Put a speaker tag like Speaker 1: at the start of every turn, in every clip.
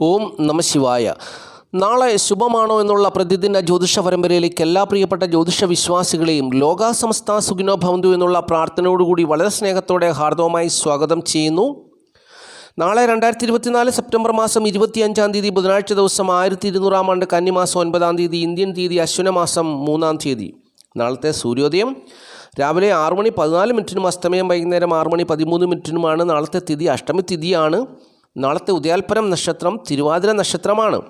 Speaker 1: ഓം നമ ശിവായ. നാളെ ശുഭമാണോ എന്നുള്ള പ്രതിദിന ജ്യോതിഷ പരമ്പരയിലേക്ക് എല്ലാ പ്രിയപ്പെട്ട ജ്യോതിഷ വിശ്വാസികളെയും ലോകാസമസ്ത സുഖിനോ ഭവന്തു എന്നുള്ള പ്രാർത്ഥനയോടുകൂടി വളരെ സ്നേഹത്തോടെ ഹാർദവമായി സ്വാഗതം ചെയ്യുന്നു. നാളെ രണ്ടായിരത്തി ഇരുപത്തിനാല് സെപ്റ്റംബർ മാസം ഇരുപത്തിയഞ്ചാം തീയതി ബുധനാഴ്ച ദിവസം ആയിരത്തി ഇരുന്നൂറാം ആണ്ട് കന്നിമാസം ഒൻപതാം തീയതി ഇന്ത്യൻ തീയതി അശ്വന മാസം മൂന്നാം തീയതി. നാളത്തെ സൂര്യോദയം രാവിലെ ആറ് മണി പതിനാല് മിനിറ്റിനും അസ്തമയം വൈകുന്നേരം ആറ് മണി പതിമൂന്ന് മിനിറ്റിനുമാണ്. നാളത്തെ തിഥി അഷ്ടമി തിഥിയാണ്. നാളത്തെ ഉദയാൽപരം നക്ഷത്രം തിരുവാതിര നക്ഷത്രമാണ്.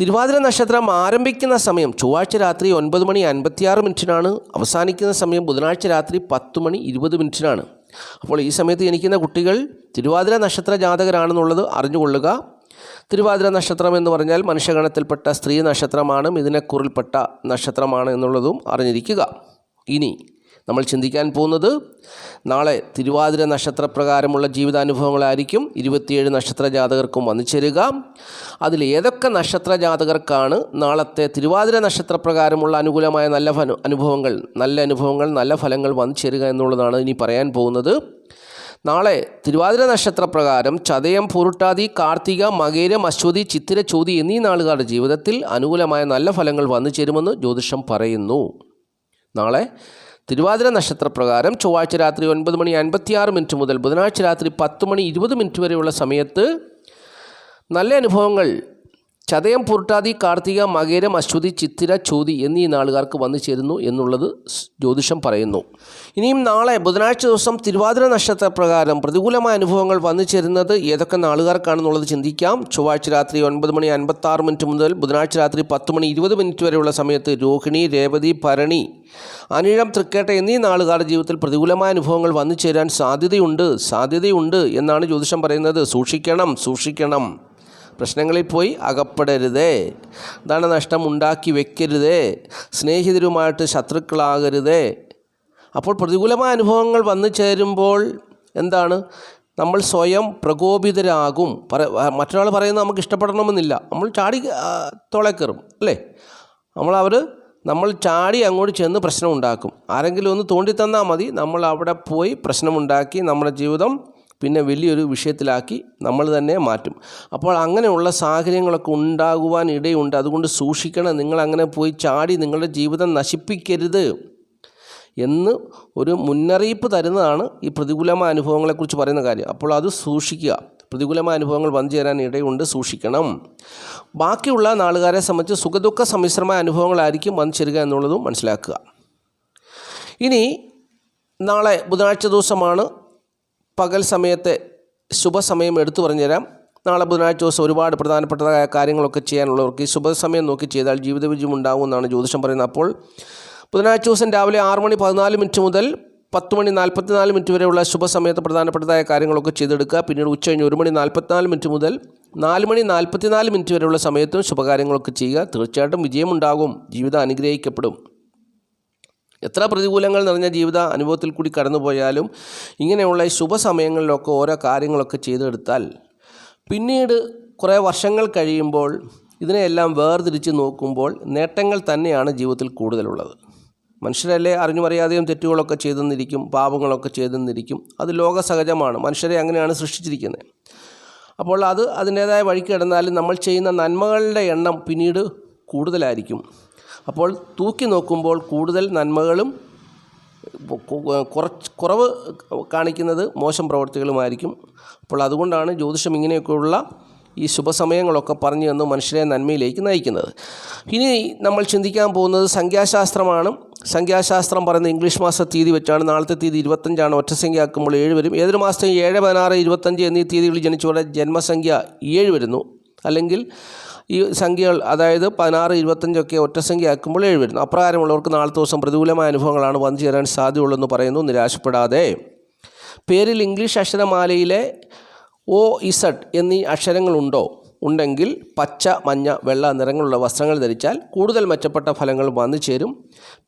Speaker 1: തിരുവാതിര നക്ഷത്രം ആരംഭിക്കുന്ന സമയം ചൊവ്വാഴ്ച രാത്രി ഒൻപത് മണി അൻപത്തിയാറ് മിനിറ്റിനാണ്. അവസാനിക്കുന്ന സമയം ബുധനാഴ്ച രാത്രി പത്ത് മണി ഇരുപത് മിനിറ്റിനാണ്. അപ്പോൾ ഈ സമയത്ത് ജനിക്കുന്ന കുട്ടികൾ തിരുവാതിര നക്ഷത്ര ജാതകരാണെന്നുള്ളത് അറിഞ്ഞുകൊള്ളുക. തിരുവാതിര നക്ഷത്രം എന്ന് പറഞ്ഞാൽ മനുഷ്യഗണത്തിൽപ്പെട്ട സ്ത്രീ നക്ഷത്രമാണ് ഇതിനെക്കുറിൽപ്പെട്ട നക്ഷത്രമാണ് എന്നുള്ളതും അറിഞ്ഞിരിക്കുക. ഇനി നമ്മൾ ചിന്തിക്കാൻ പോകുന്നത് നാളെ തിരുവാതിര നക്ഷത്രപ്രകാരമുള്ള ജീവിതാനുഭവങ്ങളായിരിക്കും. ഇരുപത്തിയേഴ് നക്ഷത്ര ജാതകർക്കും വന്നു ചേരുക. അതിൽ ഏതൊക്കെ നക്ഷത്ര ജാതകർക്കാണ് നാളത്തെ തിരുവാതിര നക്ഷത്രപ്രകാരമുള്ള അനുകൂലമായ നല്ല അനുഭവങ്ങൾ നല്ല അനുഭവങ്ങൾ നല്ല ഫലങ്ങൾ വന്നു ചേരുക എന്നുള്ളതാണ് ഇനി പറയാൻ പോകുന്നത്. നാളെ തിരുവാതിര നക്ഷത്രപ്രകാരം ചതയം പൂരുട്ടാതി കാർത്തിക മകേരം അശ്വതി ചിത്തിര ചോതി എന്നീ നാളുകാരുടെ ജീവിതത്തിൽ അനുകൂലമായ നല്ല ഫലങ്ങൾ വന്നു ചേരുമെന്ന് ജ്യോതിഷം പറയുന്നു. നാളെ തിരുവാതിര നക്ഷത്രപ്രകാരം ചൊവ്വാഴ്ച രാത്രി ഒൻപത് മണി അൻപത്തിയാറ് മിനിറ്റ് മുതൽ ബുധനാഴ്ച രാത്രി പത്ത് മണി ഇരുപത് മിനിറ്റ് വരെയുള്ള സമയത്ത് നല്ല അനുഭവങ്ങൾ ചതയം പുരുട്ടാതി കാർത്തിക മകേരം അശ്വതി ചിത്തിര ചോതി എന്നീ നാളുകാർക്ക് വന്നു ചേരുന്നു എന്നുള്ളത് ജ്യോതിഷം പറയുന്നു. ഇനിയും നാളെ ബുധനാഴ്ച ദിവസം തിരുവാതിര നക്ഷത്രപ്രകാരം പ്രതികൂലമായ അനുഭവങ്ങൾ വന്നു ചേരുന്നത് ഏതൊക്കെ നാളുകാർക്കാണെന്നുള്ളത് ചിന്തിക്കാം. ചൊവ്വാഴ്ച രാത്രി ഒൻപത് മണി അൻപത്താറ് മിനിറ്റ് മുതൽ ബുധനാഴ്ച രാത്രി പത്ത് മണി ഇരുപത് മിനിറ്റ് വരെയുള്ള സമയത്ത് രോഹിണി രേവതി ഭരണി അനിഴം തൃക്കേട്ട എന്നീ നാളുകാരുടെ ജീവിതത്തിൽ പ്രതികൂലമായ അനുഭവങ്ങൾ വന്നു ചേരാൻ സാധ്യതയുണ്ട്. സാധ്യതയുണ്ട് എന്നാണ് ജ്യോതിഷം പറയുന്നത്. സൂക്ഷിക്കണം സൂക്ഷിക്കണം. പ്രശ്നങ്ങളിൽ പോയി അകപ്പെടരുതേ. ധനനഷ്ടം ഉണ്ടാക്കി വെക്കരുതേ. സ്നേഹിതരുമായിട്ട് ശത്രുക്കളാകരുതേ. അപ്പോൾ പ്രതികൂലമായ അനുഭവങ്ങൾ വന്നു ചേരുമ്പോൾ എന്താണ്? നമ്മൾ സ്വയം പ്രകോപിതരാകും. പറ മറ്റൊരാൾ പറയുന്നത് നമുക്ക് ഇഷ്ടപ്പെടണമെന്നില്ല. നമ്മൾ ചാടി തുളക്കറും അല്ലേ? നമ്മൾ നമ്മൾ ചാടി അങ്ങോട്ട് ചെന്ന് പ്രശ്നം ഉണ്ടാക്കും. ആരെങ്കിലും ഒന്ന് തോണ്ടി തന്നാൽ മതി. നമ്മൾ അവിടെ പോയി പ്രശ്നമുണ്ടാക്കി നമ്മുടെ ജീവിതം പിന്നെ വലിയൊരു വിഷയത്തിലാക്കി നമ്മൾ തന്നെ മാറ്റും. അപ്പോൾ അങ്ങനെയുള്ള സാഹചര്യങ്ങളൊക്കെ ഉണ്ടാകുവാൻ ഇടയുണ്ട്. അതുകൊണ്ട് സൂക്ഷിക്കണം. നിങ്ങൾ അങ്ങനെ പോയി ചാടി നിങ്ങളുടെ ജീവിതം നശിപ്പിക്കരുത് എന്ന് ഒരു മുന്നറിയിപ്പ് തരുന്നതാണ് ഈ പ്രതികൂലമായ അനുഭവങ്ങളെക്കുറിച്ച് പറയുന്ന കാര്യം. അപ്പോൾ അത് സൂക്ഷിക്കുക. പ്രതികൂലമായ അനുഭവങ്ങൾ വന്നു ചേരാൻ ഇടയുണ്ട്. സൂക്ഷിക്കണം. ബാക്കിയുള്ള നാളുകാരെ സംബന്ധിച്ച് സുഖദുഃഖ സമ്മിശ്രമായ അനുഭവങ്ങളായിരിക്കും വന്നു ചേരുക എന്നുള്ളതും മനസ്സിലാക്കുക. ഇനി നാളെ ബുധനാഴ്ച ദിവസമാണ് പകൽ സമയത്തെ ശുഭസമയം എടുത്തു പറഞ്ഞുതരാം. നാളെ ബുധനാഴ്ച ദിവസം ഒരുപാട് പ്രധാനപ്പെട്ടതായ കാര്യങ്ങളൊക്കെ ചെയ്യാനുള്ളവർക്ക് ഈ ശുഭസമയം നോക്കി ചെയ്താൽ ജീവിത വിജയം ഉണ്ടാകും എന്നാണ് ജ്യോതിഷം പറയുന്നത്. അപ്പോൾ ബുധനാഴ്ച ദിവസം രാവിലെ ആറ് മണി പതിനാല് മിനിറ്റ് മുതൽ പത്ത് മണി നാൽപ്പത്തിനാല് മിനിറ്റ് വരെയുള്ള ശുഭസമയത്ത് പ്രധാനപ്പെട്ടതായ കാര്യങ്ങളൊക്കെ ചെയ്തെടുക്കുക. പിന്നീട് ഉച്ച കഴിഞ്ഞ് ഒരു മണി നാൽപ്പത്തിനാല് മിനിറ്റ് മുതൽ നാല് മണി നാൽപ്പത്തിനാല് മിനിറ്റ് വരെയുള്ള സമയത്തും ശുഭകാര്യങ്ങളൊക്കെ ചെയ്യുക. തീർച്ചയായിട്ടും വിജയമുണ്ടാകും. ജീവിതം അനുഗ്രഹിക്കപ്പെടും. എത്ര പ്രതികൂലങ്ങൾ നിറഞ്ഞ ജീവിത അനുഭവത്തിൽ കൂടി കടന്നുപോയാലും ഇങ്ങനെയുള്ള ശുഭസമയങ്ങളിലൊക്കെ ഓരോ കാര്യങ്ങളൊക്കെ ചെയ്തെടുത്താൽ പിന്നീട് കുറേ വർഷങ്ങൾ കഴിയുമ്പോൾ ഇതിനെയെല്ലാം വേർതിരിച്ച് നോക്കുമ്പോൾ നേട്ടങ്ങൾ തന്നെയാണ് ജീവിതത്തിൽ കൂടുതലുള്ളത്. മനുഷ്യരല്ലേ അറിഞ്ഞുമറിയാതെയും തെറ്റുകളൊക്കെ ചെയ്തെന്നിരിക്കും പാപങ്ങളൊക്കെ ചെയ്തെന്നിരിക്കും. അത് ലോക സഹജമാണ്. മനുഷ്യരെ അങ്ങനെയാണ് സൃഷ്ടിച്ചിരിക്കുന്നത്. അപ്പോൾ അത് അതിന്റേതായ വഴിക്ക് കിടന്നാലും നമ്മൾ ചെയ്യുന്ന നന്മകളുടെ എണ്ണം പിന്നീട് കൂടുതലായിരിക്കും. അപ്പോൾ തൂക്കി നോക്കുമ്പോൾ കൂടുതൽ നന്മകളും കുറച്ച് കുറവ് കാണിക്കുന്നത് മോശം പ്രവർത്തികളുമായിരിക്കും. അപ്പോൾ അതുകൊണ്ടാണ് ജ്യോതിഷം ഇങ്ങനെയൊക്കെയുള്ള ഈ ശുഭസമയങ്ങളൊക്കെ പറഞ്ഞു തന്നു മനുഷ്യരെ നന്മയിലേക്ക് നയിക്കുന്നത്. ഇനി നമ്മൾ ചിന്തിക്കാൻ പോകുന്നത് സംഖ്യാശാസ്ത്രമാണ്. സംഖ്യാശാസ്ത്രം പറയുന്ന ഇംഗ്ലീഷ് മാസ തീയതി വെച്ചാണ്. നാളത്തെ തീയതി ഇരുപത്തഞ്ചാണ്. ഒറ്റസംഖ്യ ആക്കുമ്പോൾ ഏഴ് വരും. ഏതൊരു മാസത്തെയും ഏഴ് പതിനാറ് ഇരുപത്തഞ്ച് എന്നീ തീയതികളിൽ ജനിച്ചവരുടെ ജന്മസംഖ്യ ഏഴ് വരുന്നു. അല്ലെങ്കിൽ ഈ സംഖ്യകൾ അതായത് പതിനാറ് ഇരുപത്തഞ്ചൊക്കെ ഒറ്റസംഖ്യ ആക്കുമ്പോൾ ഏഴ് വരുന്നു. അപ്രകാരമുള്ളവർക്ക് നാളത്തെ ദിവസം പ്രതികൂലമായ അനുഭവങ്ങളാണ് വന്നു ചേരാൻ സാധ്യതയുള്ളതെന്ന് പറയുന്നു. നിരാശപ്പെടാതെ. പേരിൽ ഇംഗ്ലീഷ് അക്ഷരമാലയിലെ ഒ ഇസഡ് എന്നീ അക്ഷരങ്ങളുണ്ടോ? ഉണ്ടെങ്കിൽ പച്ച മഞ്ഞ വെള്ള നിറങ്ങളുള്ള വസ്ത്രങ്ങൾ ധരിച്ചാൽ കൂടുതൽ മെച്ചപ്പെട്ട ഫലങ്ങൾ വന്നു ചേരും.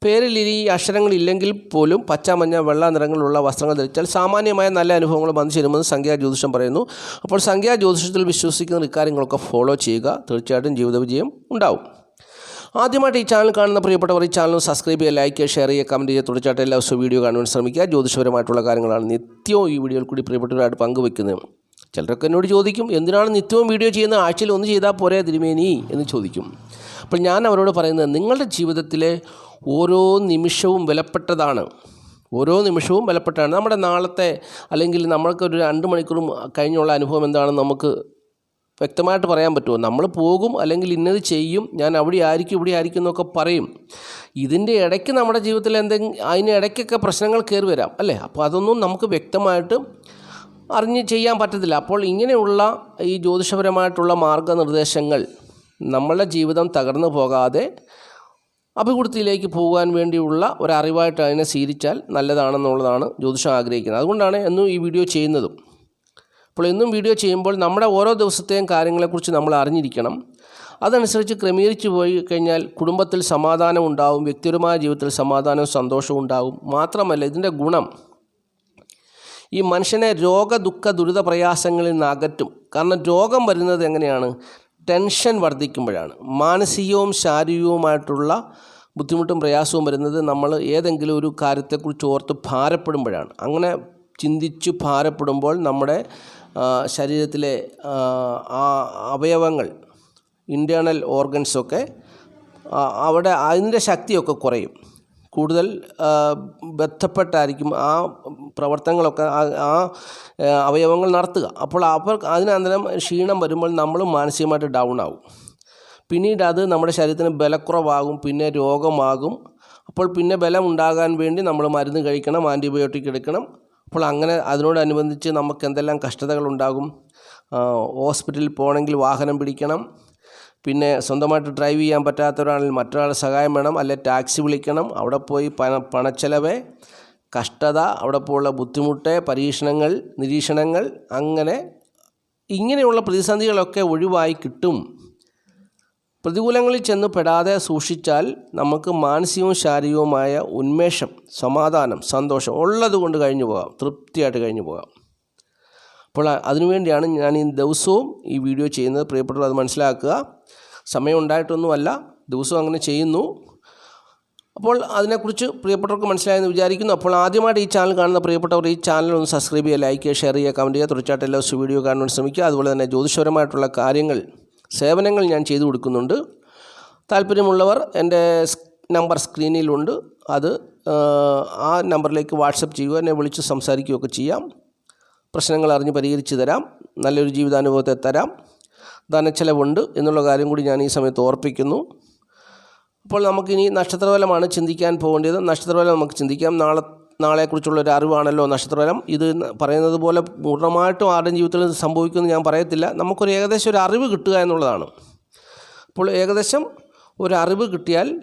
Speaker 1: പേരിൽ ഇനി ഈ അക്ഷരങ്ങളില്ലെങ്കിൽ പോലും പച്ച മഞ്ഞ വെള്ള നിറങ്ങളുള്ള വസ്ത്രങ്ങൾ ധരിച്ചാൽ സാമാന്യമായ നല്ല അനുഭവങ്ങൾ വന്നു ചേരുമെന്ന് സംഖ്യാ ജ്യോതിഷം പറയുന്നു. അപ്പോൾ സംഖ്യാ ജ്യോതിഷത്തിൽ വിശ്വസിക്കുന്ന ഇക്കാര്യങ്ങളൊക്കെ ഫോളോ ചെയ്യുക. തീർച്ചയായിട്ടും ജീവിത വിജയം ഉണ്ടാവും. ആദ്യമായിട്ട് ഈ ചാനൽ കാണുന്ന പ്രിയപ്പെട്ടവർ ഈ ചാനൽ സബ്സ്ക്രൈബ് ചെയ്യുക ലൈക്ക് ചെയ്യുക ഷെയർ ചെയ്യുക കമന്റ് ചെയ്യുക. തുടർച്ചയായിട്ട് എല്ലാ ദിവസവും വീഡിയോ കാണുവാൻ ശ്രമിക്കുക. ജ്യോതിഷപരമായിട്ടുള്ള കാര്യങ്ങളാണ് നിത്യവും ഈ വീഡിയോയിൽ കൂടി പ്രിയപ്പെട്ടവരായിട്ട് പങ്കുവെക്കുന്നത് ചിലരൊക്കെ എന്നോട് ചോദിക്കും എന്തിനാണ് നിത്യവും വീഡിയോ ചെയ്യുന്ന ആഴ്ചയിൽ ഒന്ന് ചെയ്താൽ പോരെ തിരുമേനി എന്ന് ചോദിക്കും. അപ്പോൾ ഞാൻ അവരോട് പറയുന്നത് നിങ്ങളുടെ ജീവിതത്തിലെ ഓരോ നിമിഷവും വിലപ്പെട്ടതാണ്. ഓരോ നിമിഷവും വിലപ്പെട്ടതാണ്. നമ്മുടെ നാളത്തെ അല്ലെങ്കിൽ നമ്മൾക്ക് ഒരു രണ്ട് മണിക്കൂറും കഴിഞ്ഞുള്ള അനുഭവം എന്താണെന്ന് നമുക്ക് വ്യക്തമായിട്ട് പറയാൻ പറ്റുമോ? നമ്മൾ പോകും അല്ലെങ്കിൽ ഇന്നത് ചെയ്യും ഞാൻ അവിടെ ആയിരിക്കും ഇവിടെ ആയിരിക്കും എന്നൊക്കെ പറയും. ഇതിന്റെ ഇടയ്ക്ക് നമ്മുടെ ജീവിതത്തിൽ എന്തെങ്കിലും അതിന് ഇടയ്ക്കൊക്കെ പ്രശ്നങ്ങൾ കയറി വരാം അല്ലേ? അപ്പോൾ അതൊന്നും നമുക്ക് വ്യക്തമായിട്ട് അറിഞ്ഞ് ചെയ്യാൻ പറ്റത്തില്ല. അപ്പോൾ ഇങ്ങനെയുള്ള ഈ ജ്യോതിഷപരമായിട്ടുള്ള മാർഗനിർദ്ദേശങ്ങൾ നമ്മളുടെ ജീവിതം തകർന്നു പോകാതെ അഭിവൃദ്ധിയിലേക്ക് പോകാൻ വേണ്ടിയുള്ള ഒരറിവായിട്ട് അതിനെ സ്വീകരിച്ചാൽ നല്ലതാണെന്നുള്ളതാണ് ജ്യോതിഷം ആഗ്രഹിക്കുന്നത്. അതുകൊണ്ടാണ് എന്നും ഈ വീഡിയോ ചെയ്യുന്നതും. അപ്പോൾ എന്നും വീഡിയോ ചെയ്യുമ്പോൾ നമ്മുടെ ഓരോ ദിവസത്തെയും കാര്യങ്ങളെക്കുറിച്ച് നമ്മൾ അറിഞ്ഞിരിക്കണം. അതനുസരിച്ച് ക്രമീകരിച്ചു പോയി കഴിഞ്ഞാൽ കുടുംബത്തിൽ സമാധാനം ഉണ്ടാവും വ്യക്തിപരമായ ജീവിതത്തിൽ സമാധാനവും സന്തോഷവും ഉണ്ടാവും. മാത്രമല്ല ഇതിന്റെ ഗുണം ഈ മനുഷ്യനെ രോഗ ദുഃഖ ദുരിത പ്രയാസങ്ങളിൽ നിന്ന് അകറ്റും. കാരണം രോഗം വരുന്നത് എങ്ങനെയാണ്? ടെൻഷൻ വർദ്ധിക്കുമ്പോഴാണ്. മാനസികവും ശാരീരികവുമായിട്ടുള്ള ബുദ്ധിമുട്ടും പ്രയാസവും വരുന്നത് നമ്മൾ ഏതെങ്കിലും ഒരു കാര്യത്തെക്കുറിച്ച് ഓർത്ത് ഭാരപ്പെടുമ്പോഴാണ്. അങ്ങനെ ചിന്തിച്ച് ഭാരപ്പെടുമ്പോൾ നമ്മുടെ ശരീരത്തിലെ ആ, അവയവങ്ങൾ ഇന്റേർണൽ ഓർഗൻസൊക്കെ അവിടെ അതിന്റെ ശക്തിയൊക്കെ കുറയും. കൂടുതൽ ബന്ധപ്പെട്ടായിരിക്കും ആ പ്രവർത്തനങ്ങളൊക്കെ ആ, അവയവങ്ങൾ നടത്തുക. അപ്പോൾ അവർ അതിനന്തരം ക്ഷീണം വരുമ്പോൾ നമ്മൾ മാനസികമായിട്ട് ഡൗൺ ആവും പിന്നീട് അത് നമ്മുടെ ശരീരത്തിന് ബലക്കുറവാകും പിന്നെ രോഗമാകും. അപ്പോൾ പിന്നെ ബലം ഉണ്ടാകാൻ വേണ്ടി നമ്മൾ മരുന്ന് കഴിക്കണം ആന്റിബയോട്ടിക് എടുക്കണം. അപ്പോൾ അങ്ങനെ അതിനോടനുബന്ധിച്ച് നമുക്ക് എന്തെല്ലാം കഷ്ടതകളുണ്ടാകും? ഹോസ്പിറ്റലിൽ പോകണമെങ്കിൽ വാഹനം പിടിക്കണം. പിന്നെ സ്വന്തമായിട്ട് ഡ്രൈവ് ചെയ്യാൻ പറ്റാത്തവരാണെങ്കിൽ മറ്റൊരാളുടെ സഹായം വേണം. അല്ലെ ടാക്സി വിളിക്കണം. അവിടെ പോയി പണ പണച്ചെലവ് കഷ്ടത അവിടെ പോയുള്ള ബുദ്ധിമുട്ട് പരീക്ഷണങ്ങൾ നിരീക്ഷണങ്ങൾ അങ്ങനെ ഇങ്ങനെയുള്ള പ്രതിസന്ധികളൊക്കെ ഒഴിവായി കിട്ടും. പ്രതികൂലങ്ങളിൽ ചെന്ന് പെടാതെ സൂക്ഷിച്ചാൽ നമുക്ക് മാനസികവും ശാരീരികവുമായ ഉന്മേഷം സമാധാനം സന്തോഷം ഉള്ളത് കൊണ്ട് കഴിഞ്ഞു പോകാം. തൃപ്തിയായിട്ട് കഴിഞ്ഞു പോകാം. അപ്പോൾ അതിനുവേണ്ടിയാണ് ഞാൻ ഈ ദിവസവും ഈ വീഡിയോ ചെയ്യുന്നത്. പ്രിയപ്പെട്ടവർ അത് മനസ്സിലാക്കുക. സമയം ഉണ്ടായിട്ടൊന്നുമല്ല ദിവസവും അങ്ങനെ ചെയ്യുന്നു. അപ്പോൾ അതിനെക്കുറിച്ച് പ്രിയപ്പെട്ടവർക്ക് മനസ്സിലായെന്ന് വിചാരിക്കുന്നു. അപ്പോൾ ആദ്യമായിട്ട് ഈ ചാനൽ കാണുന്ന പ്രിയപ്പെട്ടവർ ഈ ചാനൽ ഒന്ന് സബ്സ്ക്രൈബ് ചെയ്യുക ലൈക്ക് ചെയ്യുക ഷെയർ ചെയ്യുക കമന്റ് ചെയ്യുക. തീർച്ചയായിട്ടും എല്ലാ ദിവസവും വീഡിയോ കാണുവാൻ ശ്രമിക്കുക. അതുപോലെ തന്നെ ജ്യോതിഷപരമായിട്ടുള്ള കാര്യങ്ങൾ സേവനങ്ങൾ ഞാൻ ചെയ്തു കൊടുക്കുന്നുണ്ട്. താല്പര്യമുള്ളവർ എന്റെ നമ്പർ സ്ക്രീനിലുണ്ട് അത് ആ നമ്പറിലേക്ക് വാട്സപ്പ് ചെയ്യുക എന്നെ വിളിച്ച് സംസാരിക്കുകയൊക്കെ ചെയ്യാം. പ്രശ്നങ്ങൾ അറിഞ്ഞ് പരിഹരിച്ച് തരാം. നല്ലൊരു ജീവിതാനുഭവത്തെ തരാം. ധനച്ചെലവുണ്ട് എന്നുള്ള കാര്യം കൂടി ഞാൻ ഈ സമയത്ത് ഓർപ്പിക്കുന്നു. അപ്പോൾ നമുക്കിനി നക്ഷത്രഫലമാണ് ചിന്തിക്കാൻ പോകേണ്ടത്. നക്ഷത്രഫലം നമുക്ക് ചിന്തിക്കാം. നാളെ നാളെക്കുറിച്ചുള്ള ഒരു അറിവാണല്ലോ നക്ഷത്രഫലം. ഇത് പറയുന്നത് പോലെ പൂർണമായിട്ടും ആരുടെയും ജീവിതത്തിൽ സംഭവിക്കുമെന്ന് ഞാൻ പറയത്തില്ല. നമുക്കൊരു ഏകദേശം ഒരു അറിവ് കിട്ടുക എന്നുള്ളതാണ്. അപ്പോൾ ഏകദേശം ഒരു അറിവ് കിട്ടിയാൽ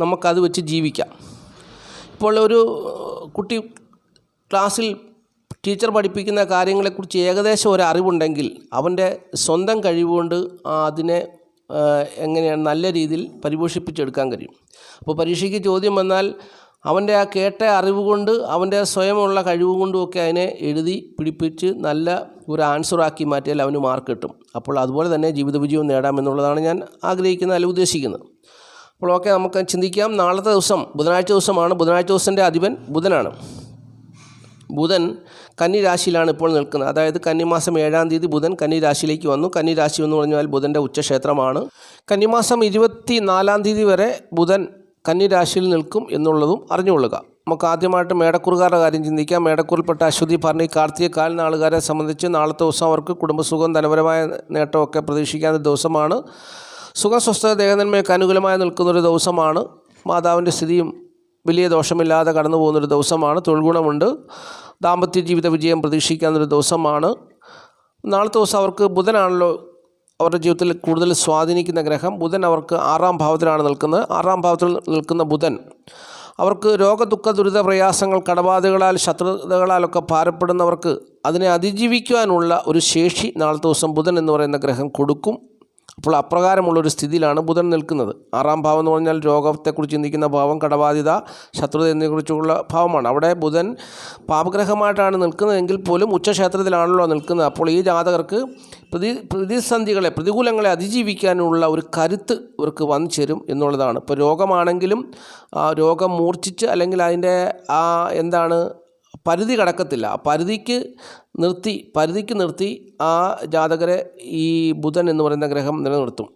Speaker 1: നമുക്കത് വെച്ച് ജീവിക്കാം. ഇപ്പോൾ ഒരു കുട്ടി ക്ലാസ്സിൽ ടീച്ചർ പഠിപ്പിക്കുന്ന കാര്യങ്ങളെക്കുറിച്ച് ഏകദേശം ഒരു അറിവുണ്ടെങ്കിൽ അവന്റെ സ്വന്തം കഴിവുകൊണ്ട് അതിനെ എങ്ങനെയാണ് നല്ല രീതിയിൽ പരിപോഷിപ്പിച്ചെടുക്കാൻ കഴിയും. അപ്പോൾ പരീക്ഷയ്ക്ക് ചോദ്യം വന്നാൽ അവന്റെ ആ കേട്ട അറിവ് കൊണ്ട് അവന്റെ സ്വയമുള്ള കഴിവ് കൊണ്ടുമൊക്കെ അതിനെ എഴുതി പിടിപ്പിച്ച് നല്ല ഒരു ആൻസറാക്കി മാറ്റിയാൽ അവന് മാർക്ക് കിട്ടും. അപ്പോൾ അതുപോലെ തന്നെ ജീവിത വിജയവും നേടാമെന്നുള്ളതാണ് ഞാൻ ആഗ്രഹിക്കുന്നത് അല്ല ഉദ്ദേശിക്കുന്നത്. അപ്പോൾ ഓക്കെ നമുക്ക് ചിന്തിക്കാം. നാളത്തെ ദിവസം ബുധനാഴ്ച ദിവസമാണ്. ബുധനാഴ്ച ദിവസത്തിന്റെ അധിപൻ ബുധനാണ്. ബുധൻ കന്നിരാശിയിലാണ് ഇപ്പോൾ നിൽക്കുന്നത്. അതായത് കന്നിമാസം ഏഴാം തീയതി ബുധൻ കന്നിരാശിയിലേക്ക് വന്നു. കന്നിരാശി എന്ന് പറഞ്ഞാൽ ബുധന്റെ ഉച്ചക്ഷേത്രമാണ്. കന്നിമാസം ഇരുപത്തി നാലാം തീയതി വരെ ബുധൻ കന്നിരാശിയിൽ നിൽക്കും എന്നുള്ളതും അറിഞ്ഞുകൊള്ളുക. നമുക്ക് ആദ്യമായിട്ട് മേടക്കുറുകാരുടെ കാര്യം ചിന്തിക്കാം. മേടക്കൂറിൽപ്പെട്ട അശ്വതി ഭരണി കാർത്തിക കാൽ നാളുകാരെ സംബന്ധിച്ച് നാളത്തെ ദിവസം അവർക്ക് കുടുംബസുഖം ധനപരമായ നേട്ടമൊക്കെ പ്രതീക്ഷിക്കാവുന്ന ദിവസമാണ്. സുഖസ്വസ്ഥത ദേഹനന്മയൊക്കെ അനുകൂലമായി നിൽക്കുന്നൊരു ദിവസമാണ്. മാതാവിന്റെ സ്ഥിതിയും വലിയ ദോഷമില്ലാതെ കടന്നു പോകുന്നൊരു ദിവസമാണ്. തൊഴിൽ ഗുണമുണ്ട് ദാമ്പത്യ ജീവിത വിജയം പ്രതീക്ഷിക്കാവുന്നൊരു ദിവസമാണ്. നാളത്തെ ദിവസം അവർക്ക് ബുധനാണല്ലോ അവരുടെ ജീവിതത്തിൽ കൂടുതൽ സ്വാധീനിക്കുന്ന ഗ്രഹം. ബുധൻ അവർക്ക് ആറാം ഭാവത്തിലാണ് നിൽക്കുന്നത്. ആറാം ഭാവത്തിൽ നിൽക്കുന്ന ബുധൻ അവർക്ക് രോഗദുഃഖ ദുരിത പ്രയാസങ്ങൾ കടബാധകളാൽ ശത്രുതകളാലൊക്കെ ഭാരപ്പെടുന്നവർക്ക് അതിനെ അതിജീവിക്കുവാനുള്ള ഒരു ശേഷി നാളത്തെ ദിവസം ബുധൻ എന്ന് പറയുന്ന ഗ്രഹം കൊടുക്കും. അപ്പോൾ അപ്രകാരമുള്ളൊരു സ്ഥിതിയിലാണ് ബുധൻ നിൽക്കുന്നത്. ആറാം ഭാവം എന്ന് പറഞ്ഞാൽ രോഗത്തെക്കുറിച്ച് ചിന്തിക്കുന്ന ഭാവം കടബാധ്യത ശത്രുത എന്നിവയെക്കുറിച്ചുള്ള ഭാവമാണ്. അവിടെ ബുധൻ പാപഗ്രഹമായിട്ടാണ് നിൽക്കുന്നതെങ്കിൽ പോലും ഉച്ചക്ഷേത്രത്തിലാണല്ലോ നിൽക്കുന്നത്. അപ്പോൾ ഈ ജാതകർക്ക് പ്രതി പ്രതിസന്ധികളെ പ്രതികൂലങ്ങളെ അതിജീവിക്കാനുള്ള ഒരു കരുത്ത് ഇവർക്ക് വന്നു ചേരും എന്നുള്ളതാണ്. ഇപ്പോൾ രോഗമാണെങ്കിലും ആ രോഗം മൂർച്ഛിച്ച് അല്ലെങ്കിൽ അതിന്റെ ആ എന്താണ് പരിധി കടക്കത്തില്ല. പരിധിക്ക് നിർത്തി പരിധിക്ക് നിർത്തി ആ ജാതകരെ ഈ ബുധൻ എന്ന് പറയുന്ന ഗ്രഹം നിലനിർത്തും.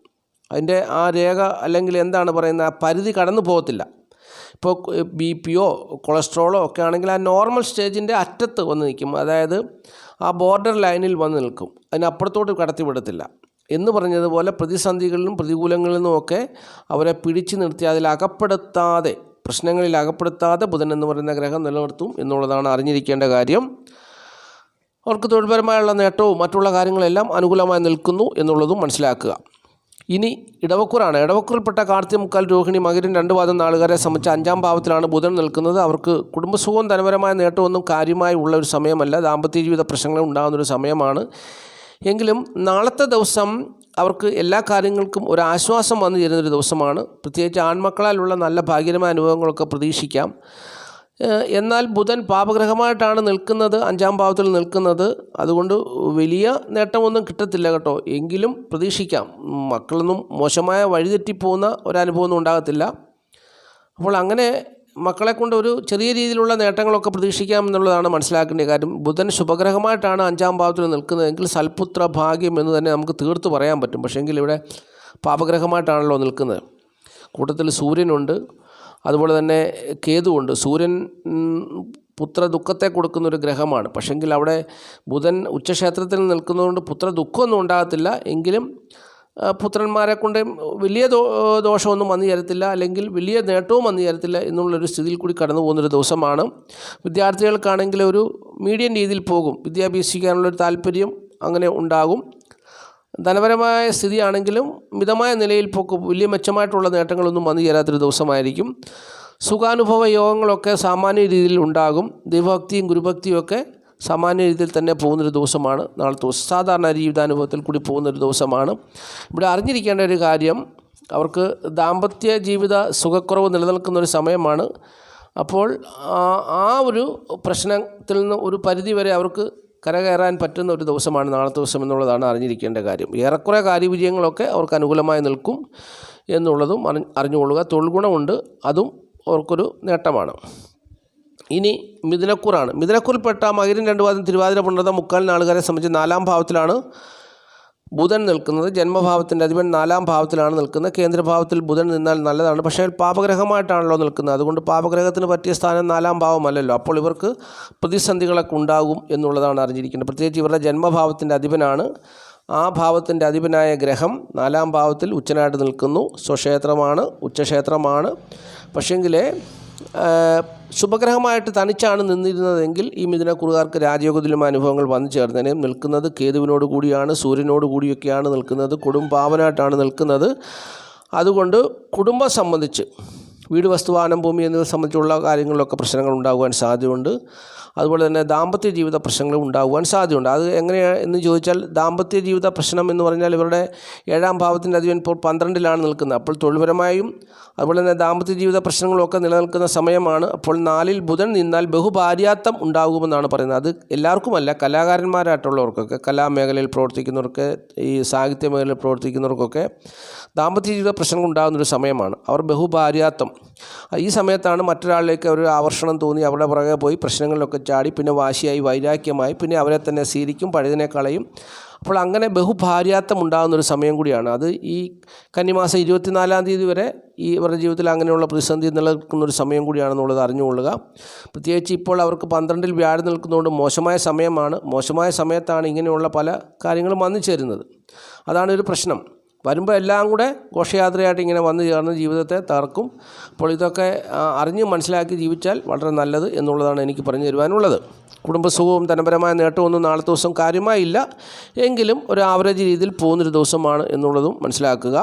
Speaker 1: അതിന്റെ ആ രേഖ അല്ലെങ്കിൽ എന്താണ് പറയുന്ന ആ പരിധി കടന്നു പോകത്തില്ല. ഇപ്പോൾ ബി പിയോ കൊളസ്ട്രോളോ ഒക്കെ ആണെങ്കിൽ ആ നോർമൽ സ്റ്റേജിന്റെ അറ്റത്ത് വന്ന് നിൽക്കും. അതായത് ആ ബോർഡർ ലൈനിൽ വന്ന് നിൽക്കും. അതിനപ്പുറത്തോട്ട് കടത്തി വിടത്തില്ല എന്ന് പറഞ്ഞതുപോലെ പ്രതിസന്ധികളിലും പ്രതികൂലങ്ങളിലും നിന്നുമൊക്കെ അവരെ പിടിച്ചു നിർത്തി അതിൽ അകപ്പെടുത്താതെ പ്രശ്നങ്ങളിൽ അകപ്പെടുത്താതെ ബുധൻ എന്ന് പറയുന്ന ഗ്രഹം നിലനിർത്തും എന്നുള്ളതാണ് അറിഞ്ഞിരിക്കേണ്ട കാര്യം. അവർക്ക് തൊഴിൽപരമായുള്ള നേട്ടവും മറ്റുള്ള കാര്യങ്ങളെല്ലാം അനുകൂലമായി നിൽക്കുന്നു എന്നുള്ളതും മനസ്സിലാക്കുക. ഇനി ഇടവക്കൂറാണ്. ഇടവക്കൂറിൽപ്പെട്ട കാർത്തിക മുക്കാൽ രോഹിണി മകരൻ രണ്ട് പാദം നാളുകാരെ സംബന്ധിച്ച് അഞ്ചാം ഭാവത്തിലാണ് ബുധൻ നിൽക്കുന്നത്. അവർക്ക് കുടുംബസുഖവും ധനപരമായ നേട്ടമൊന്നും കാര്യമായി ഉള്ള ഒരു സമയമല്ല. ദാമ്പത്യ ജീവിത പ്രശ്നങ്ങൾ ഉണ്ടാകുന്നൊരു സമയമാണ്. എങ്കിലും നാളത്തെ ദിവസം അവർക്ക് എല്ലാ കാര്യങ്ങൾക്കും ഒരു ആശ്വാസം വന്നു ചേരുന്നൊരു ദിവസമാണ്. പ്രത്യേകിച്ച് ആൺമക്കളാലുള്ള നല്ല ഭാഗ്യകരമായ അനുഭവങ്ങളൊക്കെ പ്രതീക്ഷിക്കാം. എന്നാൽ ബുധൻ പാപഗ്രഹമായിട്ടാണ് നിൽക്കുന്നത് അഞ്ചാം ഭാവത്തിൽ നിൽക്കുന്നത്. അതുകൊണ്ട് വലിയ നേട്ടമൊന്നും കിട്ടത്തില്ല കേട്ടോ. എങ്കിലും പ്രതീക്ഷിക്കാം. മക്കളൊന്നും മോശമായ വഴിതെറ്റിപ്പോകുന്ന ഒരനുഭവമൊന്നും ഉണ്ടാകത്തില്ല. അപ്പോൾ അങ്ങനെ മക്കളെ കൊണ്ട് ഒരു ചെറിയ രീതിയിലുള്ള നേട്ടങ്ങളൊക്കെ പ്രതീക്ഷിക്കാം എന്നുള്ളതാണ് മനസ്സിലാക്കേണ്ട കാര്യം. ബുധൻ ശുഭഗ്രഹമായിട്ടാണ് അഞ്ചാം ഭാവത്തിൽ നിൽക്കുന്നതെങ്കിൽ സൽപുത്ര ഭാഗ്യം എന്ന് തന്നെ നമുക്ക് തീർത്ത് പറയാൻ പറ്റും. പക്ഷേങ്കിൽ ഇവിടെ പാപഗ്രഹമായിട്ടാണല്ലോ നിൽക്കുന്നത്. കൂട്ടത്തിൽ സൂര്യനുണ്ട്. അതുപോലെ തന്നെ കേതുവുണ്ട്. സൂര്യൻ പുത്ര ദുഃഖത്തെ കൊടുക്കുന്ന ഒരു ഗ്രഹമാണ്. പക്ഷെങ്കിൽ അവിടെ ബുധൻ ഉച്ചക്ഷേത്രത്തിൽ നിൽക്കുന്നതുകൊണ്ട് പുത്ര ദുഃഖമൊന്നും ഉണ്ടാകത്തില്ല. എങ്കിലും പുത്രന്മാരെ കൊണ്ട് വലിയ ദോഷമൊന്നും വന്നു ചേരത്തില്ല അല്ലെങ്കിൽ വലിയ നേട്ടവും വന്നു ചേരത്തില്ല എന്നുള്ളൊരു സ്ഥിതിയിൽ കൂടി കടന്നു പോകുന്നൊരു ദിവസമാണ്. വിദ്യാർത്ഥികൾക്കാണെങ്കിൽ ഒരു മീഡിയം രീതിയിൽ പോകും. വിദ്യാഭ്യസിക്കാനുള്ളൊരു താല്പര്യം അങ്ങനെ ഉണ്ടാകും. ധനപരമായ സ്ഥിതിയാണെങ്കിലും മിതമായ നിലയിൽ പോക്ക് വലിയ മെച്ചമായിട്ടുള്ള നേട്ടങ്ങളൊന്നും വന്നു ചേരാത്തൊരു ദിവസമായിരിക്കും. സുഖാനുഭവ യോഗങ്ങളൊക്കെ സാമാന്യ രീതിയിൽ ഉണ്ടാകും. ദൈവഭക്തിയും ഗുരുഭക്തിയും ഒക്കെ സാമാന്യ രീതിയിൽ തന്നെ പോകുന്നൊരു ദിവസമാണ് നാളെ ദിവസം. സാധാരണ ജീവിതാനുഭവത്തിൽ കൂടി പോകുന്നൊരു ദിവസമാണ്. ഇവിടെ അറിഞ്ഞിരിക്കേണ്ട ഒരു കാര്യം അവർക്ക് ദാമ്പത്യ ജീവിത സുഖക്കുറവ് നിലനിൽക്കുന്ന ഒരു സമയമാണ്. അപ്പോൾ ആ- ഒരു പ്രശ്നത്തിൽ നിന്ന് ഒരു പരിധി വരെ അവർക്ക് കരകയറാൻ പറ്റുന്ന ഒരു ദിവസമാണ് നാളത്തെ ദിവസം എന്നുള്ളതാണ് അറിഞ്ഞിരിക്കേണ്ട കാര്യം. ഏറെക്കുറെ കാര്യവിജയങ്ങളൊക്കെ അവർക്ക് അനുകൂലമായി നിൽക്കും എന്നുള്ളതും അറി അറിഞ്ഞുകൊള്ളുക. തൊഴിൽ ഗുണമുണ്ട് അതും അവർക്കൊരു നേട്ടമാണ്. ഇനി മിഥുനക്കൂറാണ്. മിഥുനക്കൂറിൽപ്പെട്ട രണ്ട് വാദം തിരുവാതിര പുണർന്ന മുക്കാൽ നാളുകാരെ സംബന്ധിച്ച് നാലാം ഭാവത്തിലാണ് ബുധൻ നിൽക്കുന്നത്. ജന്മഭാവത്തിന്റെ അധിപൻ നാലാം ഭാവത്തിലാണ് നിൽക്കുന്നത്. കേന്ദ്രഭാവത്തിൽ ബുധൻ നിന്നാൽ നല്ലതാണ്. പക്ഷേ പാപഗ്രഹമായിട്ടാണല്ലോ നിൽക്കുന്നത്. അതുകൊണ്ട് പാപഗ്രഹത്തിന് പറ്റിയ സ്ഥാനം നാലാം ഭാവമല്ലല്ലോ. അപ്പോൾ ഇവർക്ക് പ്രതിസന്ധികളൊക്കെ ഉണ്ടാകും എന്നുള്ളതാണ് അറിഞ്ഞിരിക്കുന്നത്. പ്രത്യേകിച്ച് ഇവരുടെ ജന്മഭാവത്തിന്റെ അധിപനാണ്. ആ ഭാവത്തിന്റെ അധിപനായ ഗ്രഹം നാലാം ഭാവത്തിൽ ഉച്ചനായിട്ട് നിൽക്കുന്നു. സ്വക്ഷേത്രമാണ് ഉച്ചക്ഷേത്രമാണ്. പക്ഷേങ്കിൽ ശുഭഗ്രഹമായിട്ട് തനിച്ചാണ് നിന്നിരുന്നതെങ്കിൽ ഈ മിഥുനക്കുറുകാർക്ക് രാജയോഗത്തിലും അനുഭവങ്ങൾ വന്നു ചേർന്നതിനെ നിൽക്കുന്നത് കേതുവിനോട് കൂടിയാണ് സൂര്യനോട് കൂടിയൊക്കെയാണ് നിൽക്കുന്നത് കുടുംബാവനായിട്ടാണ് നിൽക്കുന്നത്. അതുകൊണ്ട് കുടുംബം സംബന്ധിച്ച് വീട് വസ്തുവാനം ഭൂമി എന്നിവ സംബന്ധിച്ചുള്ള കാര്യങ്ങളിലൊക്കെ പ്രശ്നങ്ങൾ ഉണ്ടാകുവാൻ സാധ്യതയുണ്ട്. അതുപോലെ തന്നെ ദാമ്പത്യ ജീവിത പ്രശ്നങ്ങൾ ഉണ്ടാകുവാൻ സാധ്യതയുണ്ട്. അത് എങ്ങനെയാണ് എന്ന് ചോദിച്ചാൽ ദാമ്പത്യ ജീവിത പ്രശ്നം എന്ന് പറഞ്ഞാൽ ഇവരുടെ ഏഴാം ഭാവത്തിന്റെ അധികം ഇപ്പോൾ പന്ത്രണ്ടിലാണ് നിൽക്കുന്നത്. അപ്പോൾ തൊഴിൽപരമായും അതുപോലെ തന്നെ ദാമ്പത്യ ജീവിത പ്രശ്നങ്ങളൊക്കെ നിലനിൽക്കുന്ന സമയമാണ്. അപ്പോൾ നാലിൽ ബുധൻ നിന്നാൽ ബഹുഭാര്യാത്വം ഉണ്ടാകുമെന്നാണ് പറയുന്നത്. അത് എല്ലാവർക്കുമല്ല കലാകാരന്മാരായിട്ടുള്ളവർക്കൊക്കെ കലാമേഖലയിൽ പ്രവർത്തിക്കുന്നവർക്ക് ഈ സാഹിത്യ മേഖലയിൽ പ്രവർത്തിക്കുന്നവർക്കൊക്കെ ദാമ്പത്യ ജീവിത പ്രശ്നങ്ങൾ ഉണ്ടാകുന്നൊരു സമയമാണ്. അവർ ബഹുഭാര്യാത്വം. ഈ സമയത്താണ് മറ്റൊരാളിലേക്ക് ഒരു ആവർഷണം തോന്നി. അവരുടെ പുറകെ പോയി പ്രശ്നങ്ങളിലൊക്കെ ചാടി പിന്നെ വാശിയായി വൈരാഗ്യമായി പിന്നെ അവരെ തന്നെ സീരിക്കും പഴയതിനെ കളയും. അപ്പോൾ അങ്ങനെ ബഹുഭാര്യാത്വം ഉണ്ടാകുന്നൊരു സമയം കൂടിയാണ്. അത് ഈ കന്നിമാസം ഇരുപത്തിനാലാം തീയതി വരെ ഈ ഇവരുടെ ജീവിതത്തിൽ അങ്ങനെയുള്ള പ്രതിസന്ധി നിലനിൽക്കുന്ന ഒരു സമയം കൂടിയാണെന്നുള്ളത് അറിഞ്ഞുകൊള്ളുക. പ്രത്യേകിച്ച് ഇപ്പോൾ അവർക്ക് പന്ത്രണ്ടിൽ വ്യാഴം നിൽക്കുന്നതുകൊണ്ട് മോശമായ സമയമാണ്. മോശമായ സമയത്താണ് ഇങ്ങനെയുള്ള പല കാര്യങ്ങളും വന്നു ചേരുന്നത്. അതാണ് ഒരു പ്രശ്നം. വരുമ്പോൾ എല്ലാം കൂടെ ഘോഷയാത്രയായിട്ട് ഇങ്ങനെ വന്നു ചേർന്ന് ജീവിതത്തെ തകർക്കും. അപ്പോൾ ഇതൊക്കെ അറിഞ്ഞ് മനസ്സിലാക്കി ജീവിച്ചാൽ വളരെ നല്ലത് എന്നുള്ളതാണ് എനിക്ക് പറഞ്ഞു തരുവാനുള്ളത്. കുടുംബസുഖവും ധനപരമായ നേട്ടമൊന്നും നാളത്തെ ദിവസം കാര്യമായില്ല എങ്കിലും ഒരു ആവറേജ് രീതിയിൽ പോകുന്നൊരു ദിവസമാണ് എന്നുള്ളതും മനസ്സിലാക്കുക.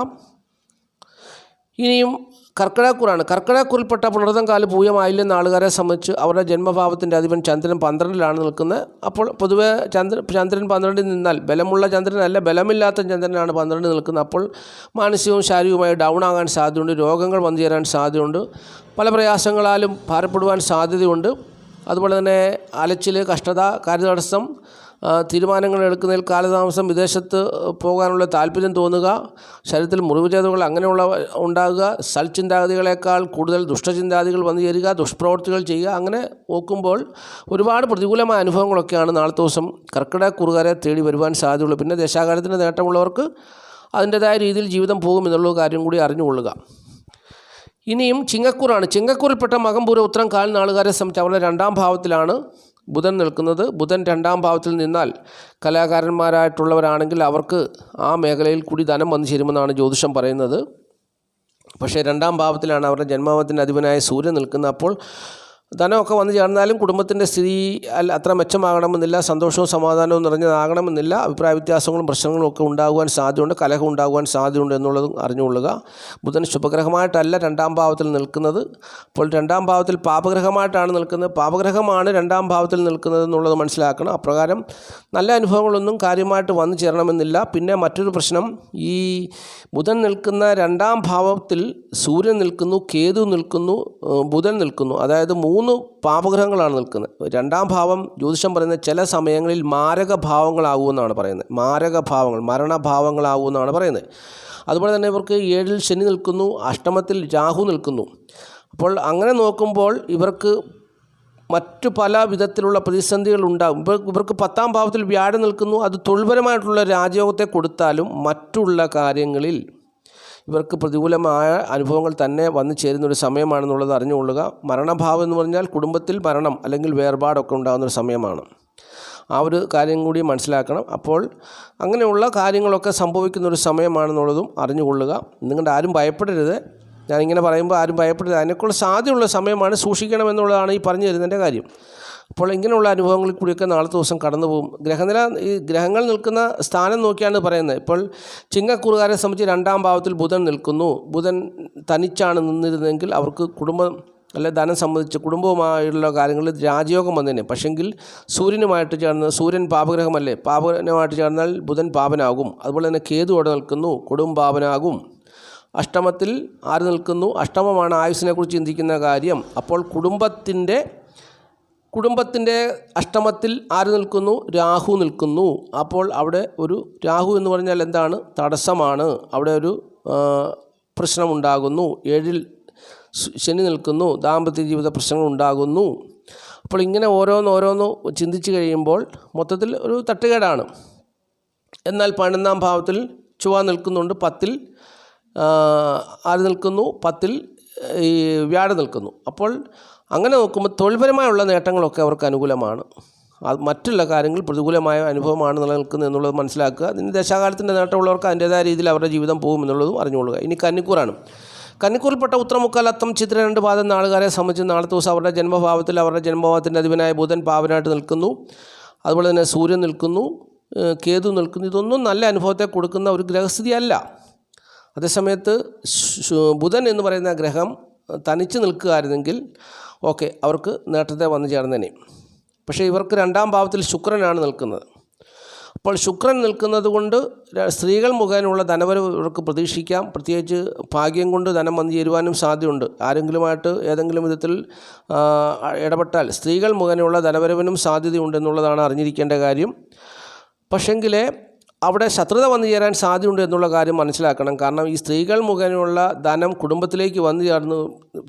Speaker 1: ഇനിയും കർക്കിടകക്കൂറാണ് കർക്കിടകക്കൂറിൽപ്പെട്ട പുണർതം കാൽ പൂയമായില്ലെന്ന ആളുകാരെ സംബന്ധിച്ച് അവരുടെ ജന്മഭാവത്തിന്റെ അധിപൻ ചന്ദ്രൻ പന്ത്രണ്ടിലാണ് നിൽക്കുന്നത്. അപ്പോൾ പൊതുവെ ചന്ദ്രൻ ചന്ദ്രൻ പന്ത്രണ്ടിൽ നിന്നാൽ ബലമുള്ള ചന്ദ്രനല്ല ബലമില്ലാത്ത ചന്ദ്രനാണ് പന്ത്രണ്ടിൽ നിൽക്കുന്നത്. അപ്പോൾ മാനസികവും ശാരീരികവുമായി ഡൗൺ ആകാൻ സാധ്യതയുണ്ട്. രോഗങ്ങൾ വന്നു ചേരാൻ സാധ്യതയുണ്ട്. പല പ്രയാസങ്ങളാലും ഭാരപ്പെടുവാൻ സാധ്യതയുണ്ട്. അതുപോലെ തന്നെ അലച്ചിൽ കഷ്ടത കാര്യതടസ്സം തീരുമാനങ്ങൾ എടുക്കുന്നതിൽ കാലതാമസം വിദേശത്ത് പോകാനുള്ള താല്പര്യം തോന്നുക ശരീരത്തിൽ മുറിവ് മുറിവുചേതകൾ അങ്ങനെയുള്ള ഉണ്ടാകുക സൽചിന്താഗതികളെക്കാൾ കൂടുതൽ ദുഷ്ടചിന്താഗതികൾ വന്നു ചേരുക ദുഷ്പ്രവൃത്തികൾ ചെയ്യുക അങ്ങനെ നോക്കുമ്പോൾ ഒരുപാട് പ്രതികൂലമായ അനുഭവങ്ങളൊക്കെയാണ് നാളത്തെ ദിവസം കർക്കിടക കുറുകാരെ തേടി വരുവാൻ സാധ്യതയുള്ളൂ. പിന്നെ ദേശാകാലത്തിന്റെ നേട്ടമുള്ളവർക്ക് അതിന്റെതായ രീതിയിൽ ജീവിതം പോകും എന്നുള്ള കാര്യം കൂടി അറിഞ്ഞുകൊള്ളുക. ഇനിയും ചിങ്ങക്കൂറാണ്. ചിങ്ങക്കൂറിൽപ്പെട്ട മകംപൂര ഉത്തരം കാൽ നാളുകാരെ സംബന്ധിച്ച് അവരുടെ രണ്ടാം ഭാവത്തിലാണ്. ബുധൻ നിൽക്കുന്നത് ബുധൻ രണ്ടാം ഭാവത്തിൽ നിന്നാൽ കലാകാരന്മാരായിട്ടുള്ളവരാണെങ്കിൽ അവർക്ക് ആ മേഖലയിൽ കൂടി ധനം വന്നു ചേരുമെന്നാണ് ജ്യോതിഷം പറയുന്നത്. പക്ഷേ രണ്ടാം ഭാവത്തിലാണ് അവരുടെ ജന്മഭാവത്തിന്റെ അധിപനായ സൂര്യൻ നിൽക്കുന്നത്. അപ്പോൾ ധനമൊക്കെ വന്നു ചേർന്നാലും കുടുംബത്തിന്റെ സ്ഥിതി അല്ല അത്ര മെച്ചമാകണമെന്നില്ല സന്തോഷവും സമാധാനവും നിറഞ്ഞതാകണമെന്നില്ല അഭിപ്രായ വ്യത്യാസങ്ങളും പ്രശ്നങ്ങളും ഒക്കെ ഉണ്ടാകുവാൻ സാധ്യതയുണ്ട് കലഹം ഉണ്ടാകുവാൻ സാധ്യതയുണ്ട് എന്നുള്ളതും അറിഞ്ഞുകൊള്ളുക. ബുധൻ ശുഭഗ്രഹമായിട്ടല്ല രണ്ടാം ഭാവത്തിൽ നിൽക്കുന്നത്. അപ്പോൾ രണ്ടാം ഭാവത്തിൽ പാപഗ്രഹമായിട്ടാണ് നിൽക്കുന്നത്. പാപഗ്രഹമാണ് രണ്ടാം ഭാവത്തിൽ നിൽക്കുന്നത് എന്നുള്ളത് മനസ്സിലാക്കണം. അപ്രകാരം നല്ല അനുഭവങ്ങളൊന്നും കാര്യമായിട്ട് വന്നു ചേരണമെന്നില്ല. പിന്നെ മറ്റൊരു പ്രശ്നം ഈ ബുധൻ നിൽക്കുന്ന രണ്ടാം ഭാവത്തിൽ സൂര്യൻ നിൽക്കുന്നു കേതു നിൽക്കുന്നു ബുധൻ നിൽക്കുന്നു. അതായത് മൂന്ന് പാപഗ്രഹങ്ങളാണ് നിൽക്കുന്നത്. രണ്ടാം ഭാവം ജ്യോതിഷം പറയുന്നത് ചില സമയങ്ങളിൽ മാരക എന്നാണ് പറയുന്നത്. മാരകഭാവങ്ങൾ മരണഭാവങ്ങളാകുമെന്നാണ് പറയുന്നത്. അതുപോലെ തന്നെ ഇവർക്ക് ഏഴിൽ ശനി നിൽക്കുന്നു അഷ്ടമത്തിൽ രാഹു നിൽക്കുന്നു. അപ്പോൾ അങ്ങനെ നോക്കുമ്പോൾ ഇവർക്ക് മറ്റു പല വിധത്തിലുള്ള പ്രതിസന്ധികൾ ഉണ്ടാകും ഇവർ ഇവർക്ക് പത്താം ഭാവത്തിൽ വ്യാഴം നിൽക്കുന്നു. അത് തൊഴിൽപരമായിട്ടുള്ള രാജയോഗത്തെ കൊടുത്താലും മറ്റുള്ള കാര്യങ്ങളിൽ ഇവർക്ക് പ്രതികൂലമായ അനുഭവങ്ങൾ തന്നെ വന്നു ചേരുന്ന ഒരു സമയമാണെന്നുള്ളത് അറിഞ്ഞുകൊള്ളുക. മരണഭാവം എന്ന് പറഞ്ഞാൽ കുടുംബത്തിൽ മരണം അല്ലെങ്കിൽ വേർപാടൊക്കെ ഉണ്ടാകുന്ന ഒരു സമയമാണ്. ആ ഒരു കാര്യം കൂടി മനസ്സിലാക്കണം. അപ്പോൾ അങ്ങനെയുള്ള കാര്യങ്ങളൊക്കെ സംഭവിക്കുന്ന ഒരു സമയമാണെന്നുള്ളതും അറിഞ്ഞുകൊള്ളുക. നിങ്ങളുടെ ആരും ഭയപ്പെടരുത്. ഞാനിങ്ങനെ പറയുമ്പോൾ ആരും ഭയപ്പെടരുത്. അതിനേക്കുള്ള സാധ്യതയുള്ള സമയമാണ് സൂക്ഷിക്കണമെന്നുള്ളതാണ് ഈ പറഞ്ഞു തരുന്നതിന്റെ കാര്യം. അപ്പോൾ ഇങ്ങനെയുള്ള അനുഭവങ്ങളിൽ കൂടിയൊക്കെ നാളത്തെ ദിവസം കടന്നു പോകും. ഗ്രഹനില ഈ ഗ്രഹങ്ങൾ നിൽക്കുന്ന സ്ഥാനം നോക്കിയാണ് പറയുന്നത്. ഇപ്പോൾ ചിങ്ങക്കുറുകാരെ സംബന്ധിച്ച് രണ്ടാം ഭാവത്തിൽ ബുധൻ നിൽക്കുന്നു. ബുധൻ തനിച്ചാണ് നിന്നിരുന്നതെങ്കിൽ അവർക്ക് കുടുംബം അല്ല ധനം സംബന്ധിച്ച് കുടുംബവുമായുള്ള കാര്യങ്ങളിൽ രാജയോഗം വന്നേനെ. പക്ഷെങ്കിൽ സൂര്യനുമായിട്ട് ചേർന്ന് സൂര്യൻ പാപഗ്രഹമല്ലേ? പാപനുമായിട്ട് ചേർന്നാൽ ബുധൻ പാപനാകും. അതുപോലെ തന്നെ കേതു അവിടെ നിൽക്കുന്നു കൊടും പാപനാകും. അഷ്ടമത്തിൽ ആര് നിൽക്കുന്നു? അഷ്ടമമാണ് ആയുസിനെക്കുറിച്ച് ചിന്തിക്കുന്ന കാര്യം. അപ്പോൾ കുടുംബത്തിന്റെ കുടുംബത്തിന്റെ അഷ്ടമത്തിൽ ആര് നിൽക്കുന്നു? രാഹു നിൽക്കുന്നു. അപ്പോൾ അവിടെ ഒരു രാഹു എന്ന് പറഞ്ഞാൽ എന്താണ്? തടസ്സമാണ്. അവിടെ ഒരു പ്രശ്നമുണ്ടാകുന്നു. ഏഴിൽ ശനി നിൽക്കുന്നു. ദാമ്പത്യ ജീവിത പ്രശ്നങ്ങൾ ഉണ്ടാകുന്നു. അപ്പോൾ ഇങ്ങനെ ഓരോന്ന് ഓരോന്ന് ചിന്തിച്ച് കഴിയുമ്പോൾ മൊത്തത്തിൽ ഒരു തട്ടുകേടാണ്. എന്നാൽ പതിനൊന്നാം ഭാവത്തിൽ ചുവ നിൽക്കുന്നുണ്ട്. പത്തിൽ ആര് നിൽക്കുന്നു? പത്തിൽ ഈ വ്യാഴം നിൽക്കുന്നു. അപ്പോൾ അങ്ങനെ നോക്കുമ്പോൾ തൊഴിൽപരമായുള്ള നേട്ടങ്ങളൊക്കെ അവർക്ക് അനുകൂലമാണ്. അത് മറ്റുള്ള കാര്യങ്ങൾ പ്രതികൂലമായ അനുഭവമാണ് നിലനിൽക്കുന്നത് എന്നുള്ളത് മനസ്സിലാക്കുക. അതിന് ദശാകാലത്തിന്റെ നേട്ടമുള്ളവർക്ക് അതിന്റേതായ രീതിയിൽ അവരുടെ ജീവിതം പോകും എന്നുള്ളതും അറിഞ്ഞുകൊള്ളുക. ഇനി കന്നിക്കൂറാണ്. കന്നിക്കൂറിൽപ്പെട്ട ഉത്തരമുക്കാലത്തം ചിത്ര രണ്ട് പാദം നാളുകാരെ സംബന്ധിച്ച് നാളത്തെ ദിവസം അവരുടെ ജന്മഭാവത്തിൽ അവരുടെ ജന്മഭാവത്തിന്റെ അധിപനായ ബുധൻ പാവനായിട്ട് നിൽക്കുന്നു. അതുപോലെ തന്നെ സൂര്യൻ നിൽക്കുന്നു കേതു നിൽക്കുന്നു. ഇതൊന്നും നല്ല അനുഭവത്തെ കൊടുക്കുന്ന ഒരു ഗ്രഹസ്ഥിതി അല്ല അതേസമയത്ത് ബുധൻ എന്ന് പറയുന്ന ഗ്രഹം തനിച്ച് നിൽക്കുകയായിരുന്നെങ്കിൽ ഓക്കെ അവർക്ക് നേട്ടത്തെ വന്നു ചേർന്നേനെ. പക്ഷേ ഇവർക്ക് രണ്ടാം ഭാവത്തിൽ ശുക്രനാണ് നിൽക്കുന്നത്. അപ്പോൾ ശുക്രൻ നിൽക്കുന്നത് കൊണ്ട് സ്ത്രീകൾ മുഖേനയുള്ള ധനവരവ് ഇവർക്ക് പ്രതീക്ഷിക്കാം. പ്രത്യേകിച്ച് ഭാഗ്യം കൊണ്ട് ധനം വന്നു ചേരുവാനും സാധ്യതയുണ്ട്. ആരെങ്കിലുമായിട്ട് ഏതെങ്കിലും വിധത്തിൽ ഇടപെട്ടാൽ സ്ത്രീകൾ മുഖേനയുള്ള ധനവരവിനും സാധ്യതയുണ്ടെന്നുള്ളതാണ് അറിഞ്ഞിരിക്കേണ്ട കാര്യം. പക്ഷെങ്കിൽ അവിടെ ശത്രുത വന്നു ചേരാൻ സാധ്യതയുണ്ട് എന്നുള്ള കാര്യം മനസ്സിലാക്കണം. കാരണം ഈ സ്ത്രീകൾ മുഖേനയുള്ള ധനം കുടുംബത്തിലേക്ക് വന്നു ചേർന്ന്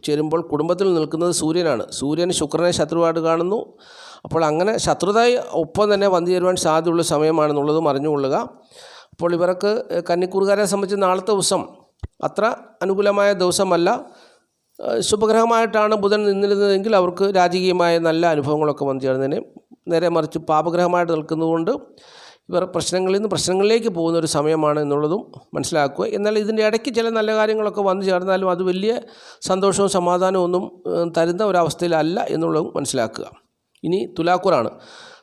Speaker 1: ചേരുമ്പോൾ കുടുംബത്തിൽ നിൽക്കുന്നത് സൂര്യനാണ്. സൂര്യൻ ശുക്രനെ ശത്രുവായിട്ട് കാണുന്നു. അപ്പോൾ അങ്ങനെ ശത്രുത ഒപ്പം തന്നെ വന്നു ചേരുവാൻ സാധ്യതയുള്ള സമയമാണെന്നുള്ളതും അറിഞ്ഞുകൊള്ളുക. അപ്പോൾ ഇവർക്ക് കന്നിക്കൂറുകാരെ സംബന്ധിച്ച് നാളത്തെ ദിവസം അത്ര അനുകൂലമായ ദിവസമല്ല. ശുഭഗ്രഹമായിട്ടാണ് ബുധൻ നിന്നിരുന്നതെങ്കിൽ അവർക്ക് രാജകീയമായ നല്ല അനുഭവങ്ങളൊക്കെ വന്നു ചേർന്നതിന് നേരെ മറിച്ച് പാപഗ്രഹമായിട്ട് നിൽക്കുന്നതുകൊണ്ട് ഇവർ പ്രശ്നങ്ങളിൽ നിന്ന് പ്രശ്നങ്ങളിലേക്ക് പോകുന്ന ഒരു സമയമാണ് എന്നുള്ളതും മനസ്സിലാക്കുക. എന്നാൽ ഇതിന്റെ ഇടയ്ക്ക് ചില നല്ല കാര്യങ്ങളൊക്കെ വന്നു ചേർന്നാലും അത് വലിയ സന്തോഷവും സമാധാനവും ഒന്നും തരുന്ന ഒരവസ്ഥയിലല്ല എന്നുള്ളതും മനസ്സിലാക്കുക. ഇനി തുലാക്കൂറാണ്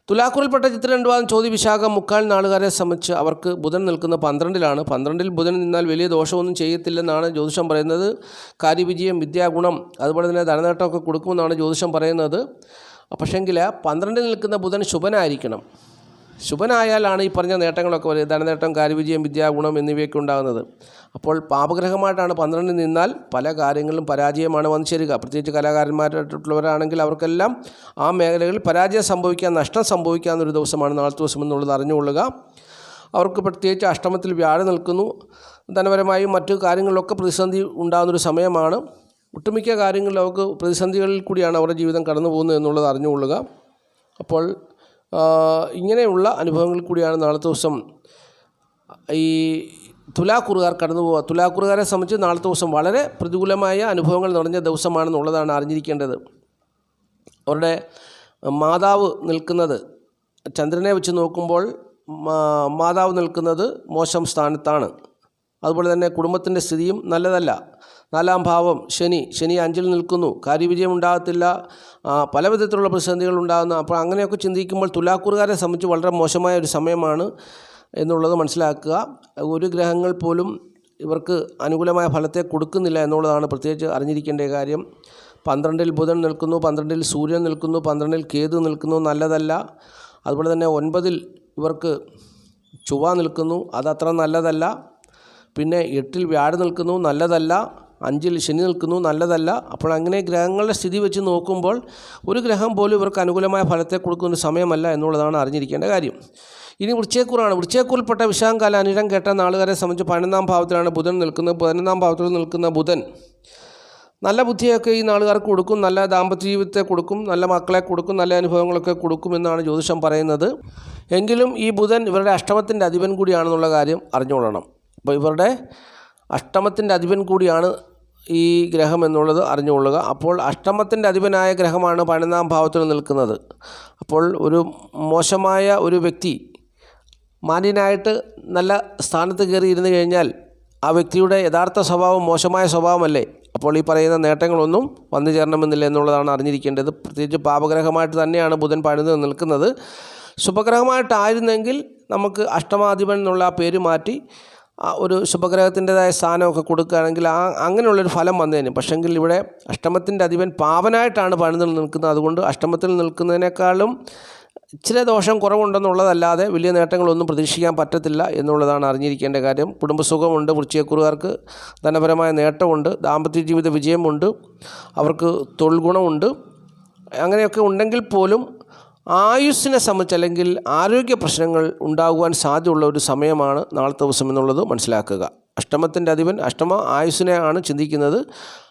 Speaker 1: തുലാക്കൂറിൽപ്പെട്ട ചിത്ര രണ്ട് വാദം ചോദ്യ വിശാഖ മുക്കാൽ നാളുകാരെ സംബന്ധിച്ച് അവർക്ക് ബുധൻ നിൽക്കുന്ന പന്ത്രണ്ടിലാണ്. പന്ത്രണ്ടിൽ ബുധൻ നിന്നാൽ വലിയ ദോഷമൊന്നും ചെയ്യത്തില്ലെന്നാണ് ജ്യോതിഷം പറയുന്നത്. കാര്യവിജയം വിദ്യാഗുണം അതുപോലെ തന്നെ ധനനേട്ടമൊക്കെ കൊടുക്കുമെന്നാണ് ജ്യോതിഷം പറയുന്നത്. പക്ഷേങ്കിൽ പന്ത്രണ്ടിൽ നിൽക്കുന്ന ബുധൻ ശുഭനായിരിക്കണം. ശുഭനായാലാണ് ഈ പറഞ്ഞ നേട്ടങ്ങളൊക്കെ വരുന്നത് ധനനേട്ടം കാര്യവിജയം വിദ്യാഗുണം എന്നിവയൊക്കെ ഉണ്ടാകുന്നത്. അപ്പോൾ പാപഗ്രഹമായിട്ടാണ് പന്ത്രണ്ടിൽ നിന്നാൽ പല കാര്യങ്ങളും പരാജയമാണ് വന്നു ചേരുക. പ്രത്യേകിച്ച് കലാകാരന്മാരായിട്ടുള്ളവരാണെങ്കിൽ അവർക്കെല്ലാം ആ മേഖലകളിൽ പരാജയം സംഭവിക്കാൻ നഷ്ടം സംഭവിക്കാവുന്നൊരു ദിവസമാണ് നാളത്തെ ദിവസം എന്നുള്ളത് അറിഞ്ഞുകൊള്ളുക. അവർക്ക് പ്രത്യേകിച്ച് അഷ്ടമത്തിൽ വ്യാഴം നിൽക്കുന്നു. ധനപരമായും മറ്റു കാര്യങ്ങളിലൊക്കെ പ്രതിസന്ധി ഉണ്ടാകുന്നൊരു സമയമാണ്. ഒട്ടുമിക്ക കാര്യങ്ങളിലും അവർക്ക് പ്രതിസന്ധികളിൽ കൂടിയാണ് അവരുടെ ജീവിതം കടന്നു പോകുന്നത് എന്നുള്ളത് അറിഞ്ഞുകൊള്ളുക. അപ്പോൾ ഇങ്ങനെയുള്ള അനുഭവങ്ങളിൽ കൂടിയാണ് നാളത്തെ ദിവസം ഈ തുലാക്കുറുകാർ കടന്നു പോവുക. തുലാക്കുറുകാരെ സംബന്ധിച്ച് നാളത്തെ ദിവസം വളരെ പ്രതികൂലമായ അനുഭവങ്ങൾ നിറഞ്ഞ ദിവസമാണെന്നുള്ളതാണ് അറിഞ്ഞിരിക്കേണ്ടത്. അവരുടെ മാതാവ് നിൽക്കുന്നത് ചന്ദ്രനെ വെച്ച് നോക്കുമ്പോൾ മാതാവ് നിൽക്കുന്നത് മോശം സ്ഥാനത്താണ്. അതുപോലെ തന്നെ കുടുംബത്തിന്റെ സ്ഥിതിയും നല്ലതല്ല. നാലാം ഭാവം ശനി ശനി അഞ്ചിൽ നിൽക്കുന്നു. കാര്യവിജയം ഉണ്ടാകത്തില്ല പല വിധത്തിലുള്ള പ്രതിസന്ധികൾ ഉണ്ടാകുന്നു അപ്പോൾ അങ്ങനെയൊക്കെ ചിന്തിക്കുമ്പോൾ തുലാക്കൂറുകാരെ സംബന്ധിച്ച് വളരെ മോശമായ ഒരു സമയമാണ് എന്നുള്ളത് മനസ്സിലാക്കുക. ഒരു ഗ്രഹങ്ങൾ പോലും ഇവർക്ക് അനുകൂലമായ ഫലത്തെ കൊടുക്കുന്നില്ല എന്നുള്ളതാണ് പ്രത്യേകിച്ച് അറിഞ്ഞിരിക്കേണ്ട കാര്യം. പന്ത്രണ്ടിൽ ബുധൻ നിൽക്കുന്നു പന്ത്രണ്ടിൽ സൂര്യൻ നിൽക്കുന്നു പന്ത്രണ്ടിൽ കേതു നിൽക്കുന്നു നല്ലതല്ല. അതുപോലെ തന്നെ ഒൻപതിൽ ഇവർക്ക് ചുവ നിൽക്കുന്നു അതത്ര നല്ലതല്ല. പിന്നെ എട്ടിൽ വ്യാഴം നിൽക്കുന്നു നല്ലതല്ല. അഞ്ചിൽ ശനി നിൽക്കുന്നു നല്ലതല്ല. അപ്പോൾ അങ്ങനെ ഗ്രഹങ്ങളുടെ സ്ഥിതി വെച്ച് നോക്കുമ്പോൾ ഒരു ഗ്രഹം പോലും ഇവർക്ക് അനുകൂലമായ ഫലത്തെ കൊടുക്കുന്ന സമയമല്ല എന്നുള്ളതാണ് അറിഞ്ഞിരിക്കേണ്ട കാര്യം. ഇനി വൃക്ഷേക്കൂറാണ് വൃക്ഷേക്കൂറിൽപ്പെട്ട വിശാംകാല അനിഴം കേട്ട നാളുകാരെ സംബന്ധിച്ച് പതിനൊന്നാം ഭാവത്തിലാണ് ബുധൻ നിൽക്കുന്നത്. പതിനൊന്നാം ഭാവത്തിൽ നിൽക്കുന്ന ബുധൻ നല്ല ബുദ്ധിയൊക്കെ ഈ നാളുകാർക്ക് കൊടുക്കും. നല്ല ദാമ്പത്യ ജീവിതത്തെ കൊടുക്കും. നല്ല മക്കളെ കൊടുക്കും. നല്ല അനുഭവങ്ങളൊക്കെ കൊടുക്കും എന്നാണ് ജ്യോതിഷം പറയുന്നത്. എങ്കിലും ഈ ബുധൻ ഇവരുടെ അഷ്ടമത്തിന്റെ അധിപൻ കൂടിയാണെന്നുള്ള കാര്യം അറിഞ്ഞുകൊള്ളണം. അപ്പോൾ ഇവരുടെ അഷ്ടമത്തിന്റെ അധിപൻ കൂടിയാണ് ഈ ഗ്രഹം എന്നുള്ളത് അറിഞ്ഞുകൊള്ളുക. അപ്പോൾ അഷ്ടമത്തിന്റെ അധിപനായ ഗ്രഹമാണ് പതിനൊന്നാം ഭാവത്തിൽ നിൽക്കുന്നത്. അപ്പോൾ ഒരു മോശമായ ഒരു വ്യക്തി മാന്യനായിട്ട് നല്ല സ്ഥാനത്ത് കയറിയിരുന്നു കഴിഞ്ഞാൽ ആ വ്യക്തിയുടെ യഥാർത്ഥ സ്വഭാവം മോശമായ സ്വഭാവമല്ലേ? അപ്പോൾ ഈ പറയുന്ന നേട്ടങ്ങളൊന്നും വന്നു ചേരണമെന്നില്ല എന്നുള്ളതാണ് അറിഞ്ഞിരിക്കേണ്ടത്. പ്രത്യേകിച്ച് പാപഗ്രഹമായിട്ട് തന്നെയാണ് ബുധൻ പണിത് നിൽക്കുന്നത്. ശുഭഗ്രഹമായിട്ടായിരുന്നെങ്കിൽ നമുക്ക് അഷ്ടമാധിപൻ എന്നുള്ള ആ പേര് മാറ്റി ഒരു ശുഭഗ്രഹത്തിന്റെതായ സ്ഥാനമൊക്കെ കൊടുക്കുകയാണെങ്കിൽ ആ അങ്ങനെയുള്ളൊരു ഫലം വന്നേനെ പക്ഷെങ്കിൽ ഇവിടെ അഷ്ടമത്തിന്റെ അധിപൻ പാവനായിട്ടാണ് പണിതിൽ നിൽക്കുന്നത്. അതുകൊണ്ട് അഷ്ടമത്തിൽ നിൽക്കുന്നതിനേക്കാളും ഇച്ചിരി ദോഷം കുറവുണ്ടെന്നുള്ളതല്ലാതെ വലിയ നേട്ടങ്ങളൊന്നും പ്രതീക്ഷിക്കാൻ പറ്റത്തില്ല എന്നുള്ളതാണ് അറിഞ്ഞിരിക്കേണ്ട കാര്യം. കുടുംബസുഖമുണ്ട് വൃശ്ചികക്കുറുകാർക്ക് ധനപരമായ നേട്ടമുണ്ട് ദാമ്പത്യ ജീവിത വിജയമുണ്ട് അവർക്ക് തൊഴിൽ ഗുണമുണ്ട്. അങ്ങനെയൊക്കെ ഉണ്ടെങ്കിൽ പോലും ആയുസ്സിനെ സംബന്ധിച്ച് അല്ലെങ്കിൽ ആരോഗ്യ പ്രശ്നങ്ങൾ ഉണ്ടാകുവാൻ സാധ്യതയുള്ള ഒരു സമയമാണ് നാളത്തെ ദിവസം എന്നുള്ളത് മനസ്സിലാക്കുക. അഷ്ടമത്തിന്റെ അധിപൻ അഷ്ടമ ആയുസ്സിനെ ആണ് ചിന്തിക്കുന്നത്.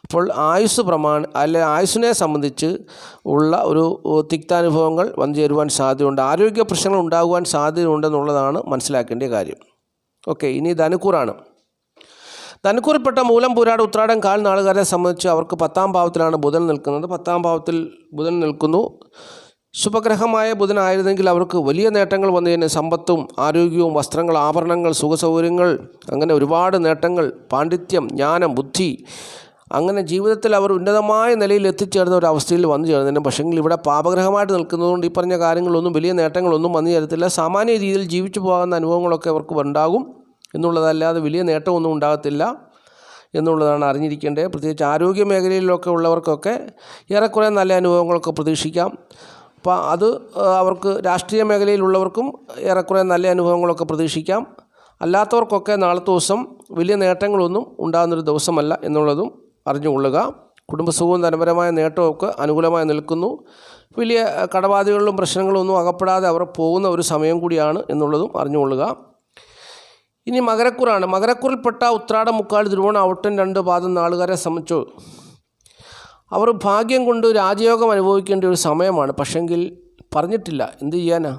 Speaker 1: അപ്പോൾ ആയുസ് പ്രമാണ അല്ലെ ആയുസ്സിനെ സംബന്ധിച്ച് ഉള്ള ഒരു തിക്താനുഭവങ്ങൾ വന്നു ചേരുവാൻ സാധ്യതയുണ്ട്. ആരോഗ്യ പ്രശ്നങ്ങൾ ഉണ്ടാകുവാൻ സാധ്യതയുണ്ടെന്നുള്ളതാണ് മനസ്സിലാക്കേണ്ട കാര്യം. ഓക്കെ ഇനി ധനുക്കൂറാണ്. ധനുക്കൂറിൽപ്പെട്ട മൂലം പൂരാട് ഉത്രാടം കാൽ നാളുകാരെ സംബന്ധിച്ച് അവർക്ക് പത്താം ഭാവത്തിലാണ് ബുധൻ നിൽക്കുന്നത്. പത്താം ഭാവത്തിൽ ബുധൻ നിൽക്കുന്നു. ശുഭഗ്രഹമായ ബുധനായിരുന്നെങ്കിൽ അവർക്ക് വലിയ നേട്ടങ്ങൾ വന്നതിന് സമ്പത്തും ആരോഗ്യവും വസ്ത്രങ്ങൾ ആഭരണങ്ങൾ സുഖസൗകര്യങ്ങൾ അങ്ങനെ ഒരുപാട് നേട്ടങ്ങൾ പാണ്ഡിത്യം ജ്ഞാനം ബുദ്ധി അങ്ങനെ ജീവിതത്തിൽ അവർ ഉന്നതമായ നിലയിൽ എത്തിച്ചേർന്ന ഒരു അവസ്ഥയിൽ വന്നു ചേർന്നതിന് പക്ഷെങ്കിൽ ഇവിടെ പാപഗ്രഹമായിട്ട് നിൽക്കുന്നതുകൊണ്ട് ഈ പറഞ്ഞ കാര്യങ്ങളൊന്നും വലിയ നേട്ടങ്ങളൊന്നും വന്നു ചേരത്തില്ല. സാമാന്യ രീതിയിൽ ജീവിച്ചു പോകുന്ന അനുഭവങ്ങളൊക്കെ അവർക്ക് ഉണ്ടാകും എന്നുള്ളതല്ലാതെ വലിയ നേട്ടമൊന്നും ഉണ്ടാകത്തില്ല എന്നുള്ളതാണ് അറിഞ്ഞിരിക്കേണ്ടത്. പ്രത്യേകിച്ച് ആരോഗ്യ മേഖലയിലൊക്കെ ഉള്ളവർക്കൊക്കെ ഏറെക്കുറെ നല്ല അനുഭവങ്ങളൊക്കെ പ്രതീക്ഷിക്കാം. അപ്പോൾ അത് അവർക്ക് രാഷ്ട്രീയ മേഖലയിലുള്ളവർക്കും ഏറെക്കുറെ നല്ല അനുഭവങ്ങളൊക്കെ പ്രതീക്ഷിക്കാം. അല്ലാത്തവർക്കൊക്കെ നാളത്തെ ദിവസം വലിയ നേട്ടങ്ങളൊന്നും ഉണ്ടാകുന്നൊരു ദിവസമല്ല എന്നുള്ളതും അറിഞ്ഞുകൊള്ളുക. കുടുംബസുഖവും ധനപരമായ നേട്ടമൊക്കെ അനുകൂലമായി നിൽക്കുന്നു. വലിയ കടബാധകളിലും പ്രശ്നങ്ങളും ഒന്നും അകപ്പെടാതെ അവർ പോകുന്ന ഒരു സമയം കൂടിയാണ് എന്നുള്ളതും അറിഞ്ഞുകൊള്ളുക. ഇനി മകരക്കുറാണ്. മകരക്കുറിൽപ്പെട്ട ഉത്രാടം മുക്കാൽ തിരുവോണം ഔട്ടൻ രണ്ട് പാദം നാളുകാരെ സംബന്ധിച്ചു അവർ ഭാഗ്യം കൊണ്ട് രാജയോഗം അനുഭവിക്കേണ്ട ഒരു സമയമാണ്. പക്ഷെങ്കിൽ പറഞ്ഞിട്ടില്ല. എന്ത് ചെയ്യാനാ?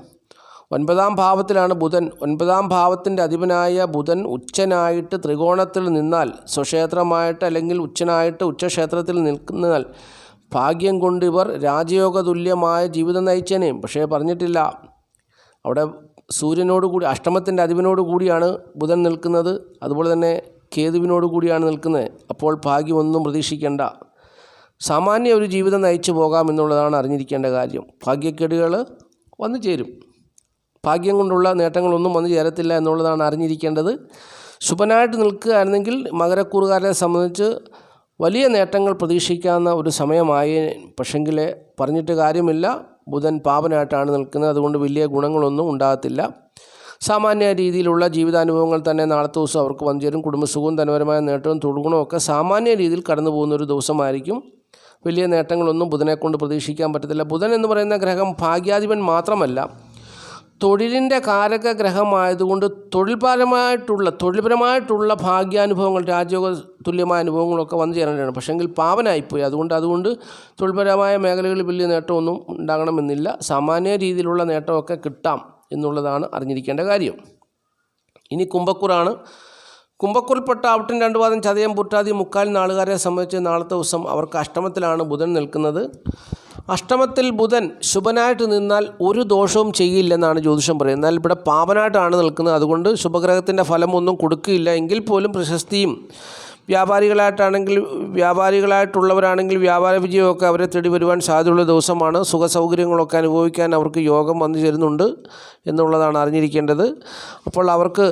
Speaker 1: ഒൻപതാം ഭാവത്തിലാണ് ബുധൻ. ഒൻപതാം ഭാവത്തിന്റെ അധിപനായ ബുധൻ ഉച്ചനായിട്ട് ത്രികോണത്തിൽ നിന്നാൽ സ്വക്ഷേത്രമായിട്ട് അല്ലെങ്കിൽ ഉച്ചനായിട്ട് ഉച്ചക്ഷേത്രത്തിൽ നിൽക്കുന്നതിനാൽ ഭാഗ്യം കൊണ്ട് ഇവർ രാജയോഗ തുല്യമായ ജീവിതം നയിച്ചേനെയും പക്ഷേ പറഞ്ഞിട്ടില്ല. അവിടെ സൂര്യനോട് കൂടി അഷ്ടമത്തിന്റെ അധിപനോട് കൂടിയാണ് ബുധൻ നിൽക്കുന്നത്. അതുപോലെ തന്നെ കേതുവിനോട് കൂടിയാണ് നിൽക്കുന്നത്. അപ്പോൾ ഭാഗ്യമൊന്നും പ്രതീക്ഷിക്കേണ്ട. സാമാന്യ ഒരു ജീവിതം നയിച്ചു പോകാമെന്നുള്ളതാണ് അറിഞ്ഞിരിക്കേണ്ട കാര്യം. ഭാഗ്യക്കേടുകൾ വന്നു ചേരും. ഭാഗ്യം കൊണ്ടുള്ള നേട്ടങ്ങളൊന്നും വന്നു ചേരത്തില്ല എന്നുള്ളതാണ് അറിഞ്ഞിരിക്കേണ്ടത്. ശുഭനായിട്ട് നിൽക്കുകയായിരുന്നെങ്കിൽ മകരക്കൂറുകാരെ സംബന്ധിച്ച് വലിയ നേട്ടങ്ങൾ പ്രതീക്ഷിക്കാവുന്ന ഒരു സമയമായി. പക്ഷെങ്കിൽ പറഞ്ഞിട്ട് കാര്യമില്ല. ബുധൻ പാപനായിട്ടാണ് നിൽക്കുന്നത്. അതുകൊണ്ട് വലിയ ഗുണങ്ങളൊന്നും ഉണ്ടാകത്തില്ല. സാമാന്യ രീതിയിലുള്ള ജീവിതാനുഭവങ്ങൾ തന്നെ നാളത്തെ ദിവസം അവർക്ക് വന്നു ചേരും. കുടുംബസുഖവും ധനപരമായ നേട്ടവും തൊടുഗുണവും ഒക്കെ സാമാന്യ രീതിയിൽ കടന്നു പോകുന്ന ഒരു ദിവസമായിരിക്കും. വലിയ നേട്ടങ്ങളൊന്നും ബുധനെ കൊണ്ട് പ്രതീക്ഷിക്കാൻ പറ്റത്തില്ല. ബുധൻ എന്ന് പറയുന്ന ഗ്രഹം ഭാഗ്യാധിപൻ മാത്രമല്ല തൊഴിലിന്റെ കാരക ഗ്രഹമായതുകൊണ്ട് തൊഴിൽപരമായിട്ടുള്ള തൊഴിൽപരമായിട്ടുള്ള ഭാഗ്യാനുഭവങ്ങൾ രാജയോഗ തുല്യമായ അനുഭവങ്ങളൊക്കെ വന്നു ചേരേണ്ടതാണ്. പക്ഷെങ്കിൽ പാവനായിപ്പോയി. അതുകൊണ്ട് അതുകൊണ്ട് തൊഴിൽപരമായ മേഖലകളിൽ വലിയ നേട്ടമൊന്നും ഉണ്ടാകണമെന്നില്ല. സാമാന്യ രീതിയിലുള്ള നേട്ടമൊക്കെ കിട്ടാം എന്നുള്ളതാണ് അറിഞ്ഞിരിക്കേണ്ട കാര്യം. ഇനി കുംഭക്കൂറാണ്. കുംഭക്കൂറിൽപ്പെട്ട ഔട്ടിൻ രണ്ട് പാദം ചതയം പുറ്റാതി മുക്കാൽ നാളുകാരെ സംബന്ധിച്ച് നാളത്തെ ദിവസം അവർക്ക് അഷ്ടമത്തിലാണ് ബുധൻ നിൽക്കുന്നത്. അഷ്ടമത്തിൽ ബുധൻ ശുഭനായിട്ട് നിന്നാൽ ഒരു ദോഷവും ചെയ്യില്ലെന്നാണ് ജ്യോതിഷം പറയുന്നത്. എന്നാൽ ഇവിടെ പാപനായിട്ടാണ് നിൽക്കുന്നത്. അതുകൊണ്ട് ശുഭഗ്രഹത്തിന്റെ ഫലമൊന്നും കൊടുക്കുകയില്ല എങ്കിൽ പോലും പ്രശസ്തിയും വ്യാപാരികളായിട്ടാണെങ്കിൽ വ്യാപാരികളായിട്ടുള്ളവരാണെങ്കിൽ വ്യാപാര വിജയമൊക്കെ അവരെ തേടി വരുവാൻ സാധ്യതയുള്ള ദിവസമാണ്. സുഖ സൗകര്യങ്ങളൊക്കെ അനുഭവിക്കാൻ അവർക്ക് യോഗം വന്നു ചേരുന്നുണ്ട് എന്നുള്ളതാണ് അറിഞ്ഞിരിക്കേണ്ടത്. അപ്പോൾ അവർക്ക്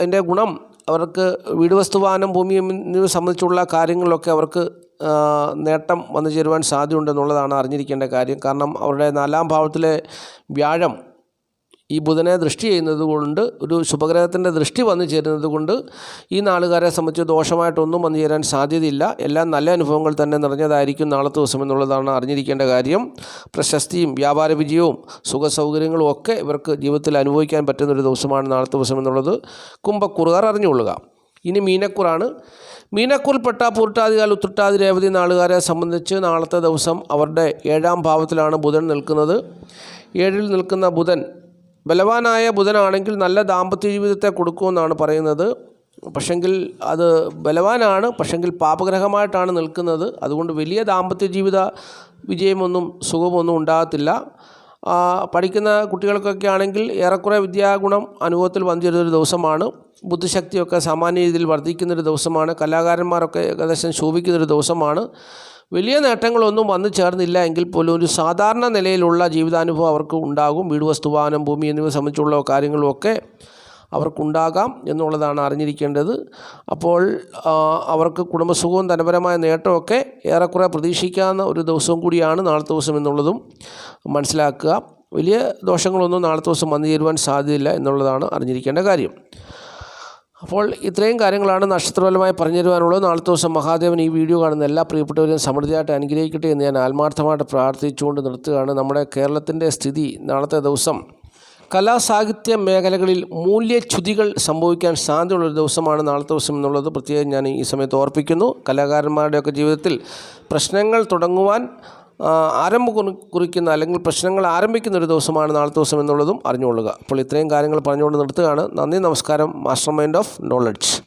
Speaker 1: അതിന്റെ ഗുണം അവർക്ക് വീട് വസ്തുവാനം ഭൂമിയും എന്നിവ സംബന്ധിച്ചുള്ള കാര്യങ്ങളിലൊക്കെ അവർക്ക് നേട്ടം വന്നു ചേരുവാൻ സാധ്യതയുണ്ടെന്നുള്ളതാണ് അറിഞ്ഞിരിക്കേണ്ട കാര്യം. കാരണം അവരുടെ നാലാം ഭാവത്തിലെ വ്യാഴം ഈ ബുധനെ ദൃഷ്ടി ചെയ്യുന്നത് കൊണ്ട് ഒരു ശുഭഗ്രഹത്തിന്റെ ദൃഷ്ടി വന്നു ചേരുന്നത് കൊണ്ട് ഈ നാളുകാരെ സംബന്ധിച്ച് ദോഷമായിട്ടൊന്നും വന്നു ചേരാൻ സാധ്യതയില്ല. എല്ലാം നല്ല അനുഭവങ്ങൾ തന്നെ നിറഞ്ഞതായിരിക്കും നാളത്തെ ദിവസം എന്നുള്ളതാണ് അറിഞ്ഞിരിക്കേണ്ട കാര്യം. പ്രശസ്തിയും വ്യാപാര വിജയവും സുഖസൗകര്യങ്ങളും ഒക്കെ ഇവർക്ക് ജീവിതത്തിൽ അനുഭവിക്കാൻ പറ്റുന്നൊരു ദിവസമാണ് നാളത്തെ ദിവസം എന്നുള്ളത് കുംഭക്കുറുകാർ അറിഞ്ഞുകൊള്ളുക. ഇനി മീനക്കുറാണ്. മീനക്കൂറിൽപ്പെട്ട പൂർട്ടാതികാൽ ഉത്രട്ടാതി രേവതി നാളുകാരെ സംബന്ധിച്ച് നാളത്തെ ദിവസം അവരുടെ ഏഴാം ഭാവത്തിലാണ് ബുധൻ നിൽക്കുന്നത്. ഏഴിൽ നിൽക്കുന്ന ബുധൻ ബലവാനായ ബുധനാണെങ്കിൽ നല്ല ദാമ്പത്യ ജീവിതത്തെ കൊടുക്കുമെന്നാണ് പറയുന്നത്. പക്ഷെങ്കിൽ അത് ബലവാനാണ് പക്ഷെങ്കിൽ പാപഗ്രഹമായിട്ടാണ് നിൽക്കുന്നത്. അതുകൊണ്ട് വലിയ ദാമ്പത്യ ജീവിത വിജയമൊന്നും സുഖമൊന്നും ഉണ്ടാകത്തില്ല. പഠിക്കുന്ന കുട്ടികൾക്കൊക്കെ ആണെങ്കിൽ ഏറെക്കുറെ വിദ്യാഗുണം അനുഭവത്തിൽ വന്നിരുന്നൊരു ദിവസമാണ്. ബുദ്ധിശക്തിയൊക്കെ സാമാന്യ രീതിയിൽ വർദ്ധിക്കുന്നൊരു ദിവസമാണ്. കലാകാരന്മാരൊക്കെ ഏകദേശം ശോഭിക്കുന്നൊരു ദിവസമാണ്. വലിയ നേട്ടങ്ങളൊന്നും വന്നു ചേർന്നില്ല എങ്കിൽ പോലും ഒരു സാധാരണ നിലയിലുള്ള ജീവിതാനുഭവം അവർക്ക് ഉണ്ടാകും. വീട് വസ്തുവാനം ഭൂമി എന്നിവ സംബന്ധിച്ചുള്ള കാര്യങ്ങളുമൊക്കെ അവർക്കുണ്ടാകാം എന്നുള്ളതാണ് അറിഞ്ഞിരിക്കേണ്ടത്. അപ്പോൾ അവർക്ക് കുടുംബസുഖവും ധനപരമായ നേട്ടമൊക്കെ ഏറെക്കുറെ പ്രതീക്ഷിക്കാവുന്ന ഒരു ദിവസവും കൂടിയാണ് നാളത്തെ ദിവസം എന്നുള്ളതും മനസ്സിലാക്കുക. വലിയ ദോഷങ്ങളൊന്നും നാളത്തെ ദിവസം വന്നു ചേരുവാൻ സാധ്യതയില്ല എന്നുള്ളതാണ് അറിഞ്ഞിരിക്കേണ്ട കാര്യം. അപ്പോൾ ഇത്രയും കാര്യങ്ങളാണ് നക്ഷത്രപരമായി പറഞ്ഞു തരുവാനുള്ളത് നാളത്തെ ദിവസം മഹാദേവൻ ഈ വീഡിയോ കാണുന്ന എല്ലാ പ്രിയപ്പെട്ടവരെയും സമൃദ്ധിയായിട്ട് അനുഗ്രഹിക്കട്ടെ എന്ന് ഞാൻ ആത്മാർത്ഥമായിട്ട് പ്രാർത്ഥിച്ചുകൊണ്ട് നിർത്തുകയാണ്. നമ്മുടെ കേരളത്തിന്റെ സ്ഥിതി നാളത്തെ ദിവസം കലാസാഹിത്യ മേഖലകളിൽ മൂല്യച്യുതികൾ സംഭവിക്കാൻ സാധ്യതയുള്ളൊരു ദിവസമാണ് നാളത്തെ ദിവസം എന്നുള്ളത് പ്രത്യേകം ഞാൻ ഈ സമയത്ത് ഓർപ്പിക്കുന്നു. കലാകാരന്മാരുടെയൊക്കെ ജീവിതത്തിൽ പ്രശ്നങ്ങൾ തുടങ്ങുവാൻ ആരംഭം കുറി- കുറിക്കുന്ന അല്ലെങ്കിൽ പ്രശ്നങ്ങൾ ആരംഭിക്കുന്ന ഒരു ദിവസമാണ് നാളത്തെ ദിവസം എന്നുള്ളതും അറിഞ്ഞുകൊള്ളുക. അപ്പോൾ ഇത്രയും കാര്യങ്ങൾ പറഞ്ഞുകൊണ്ട് നിർത്തുകയാണ്. നന്ദി നമസ്കാരം. Master mind of knowledge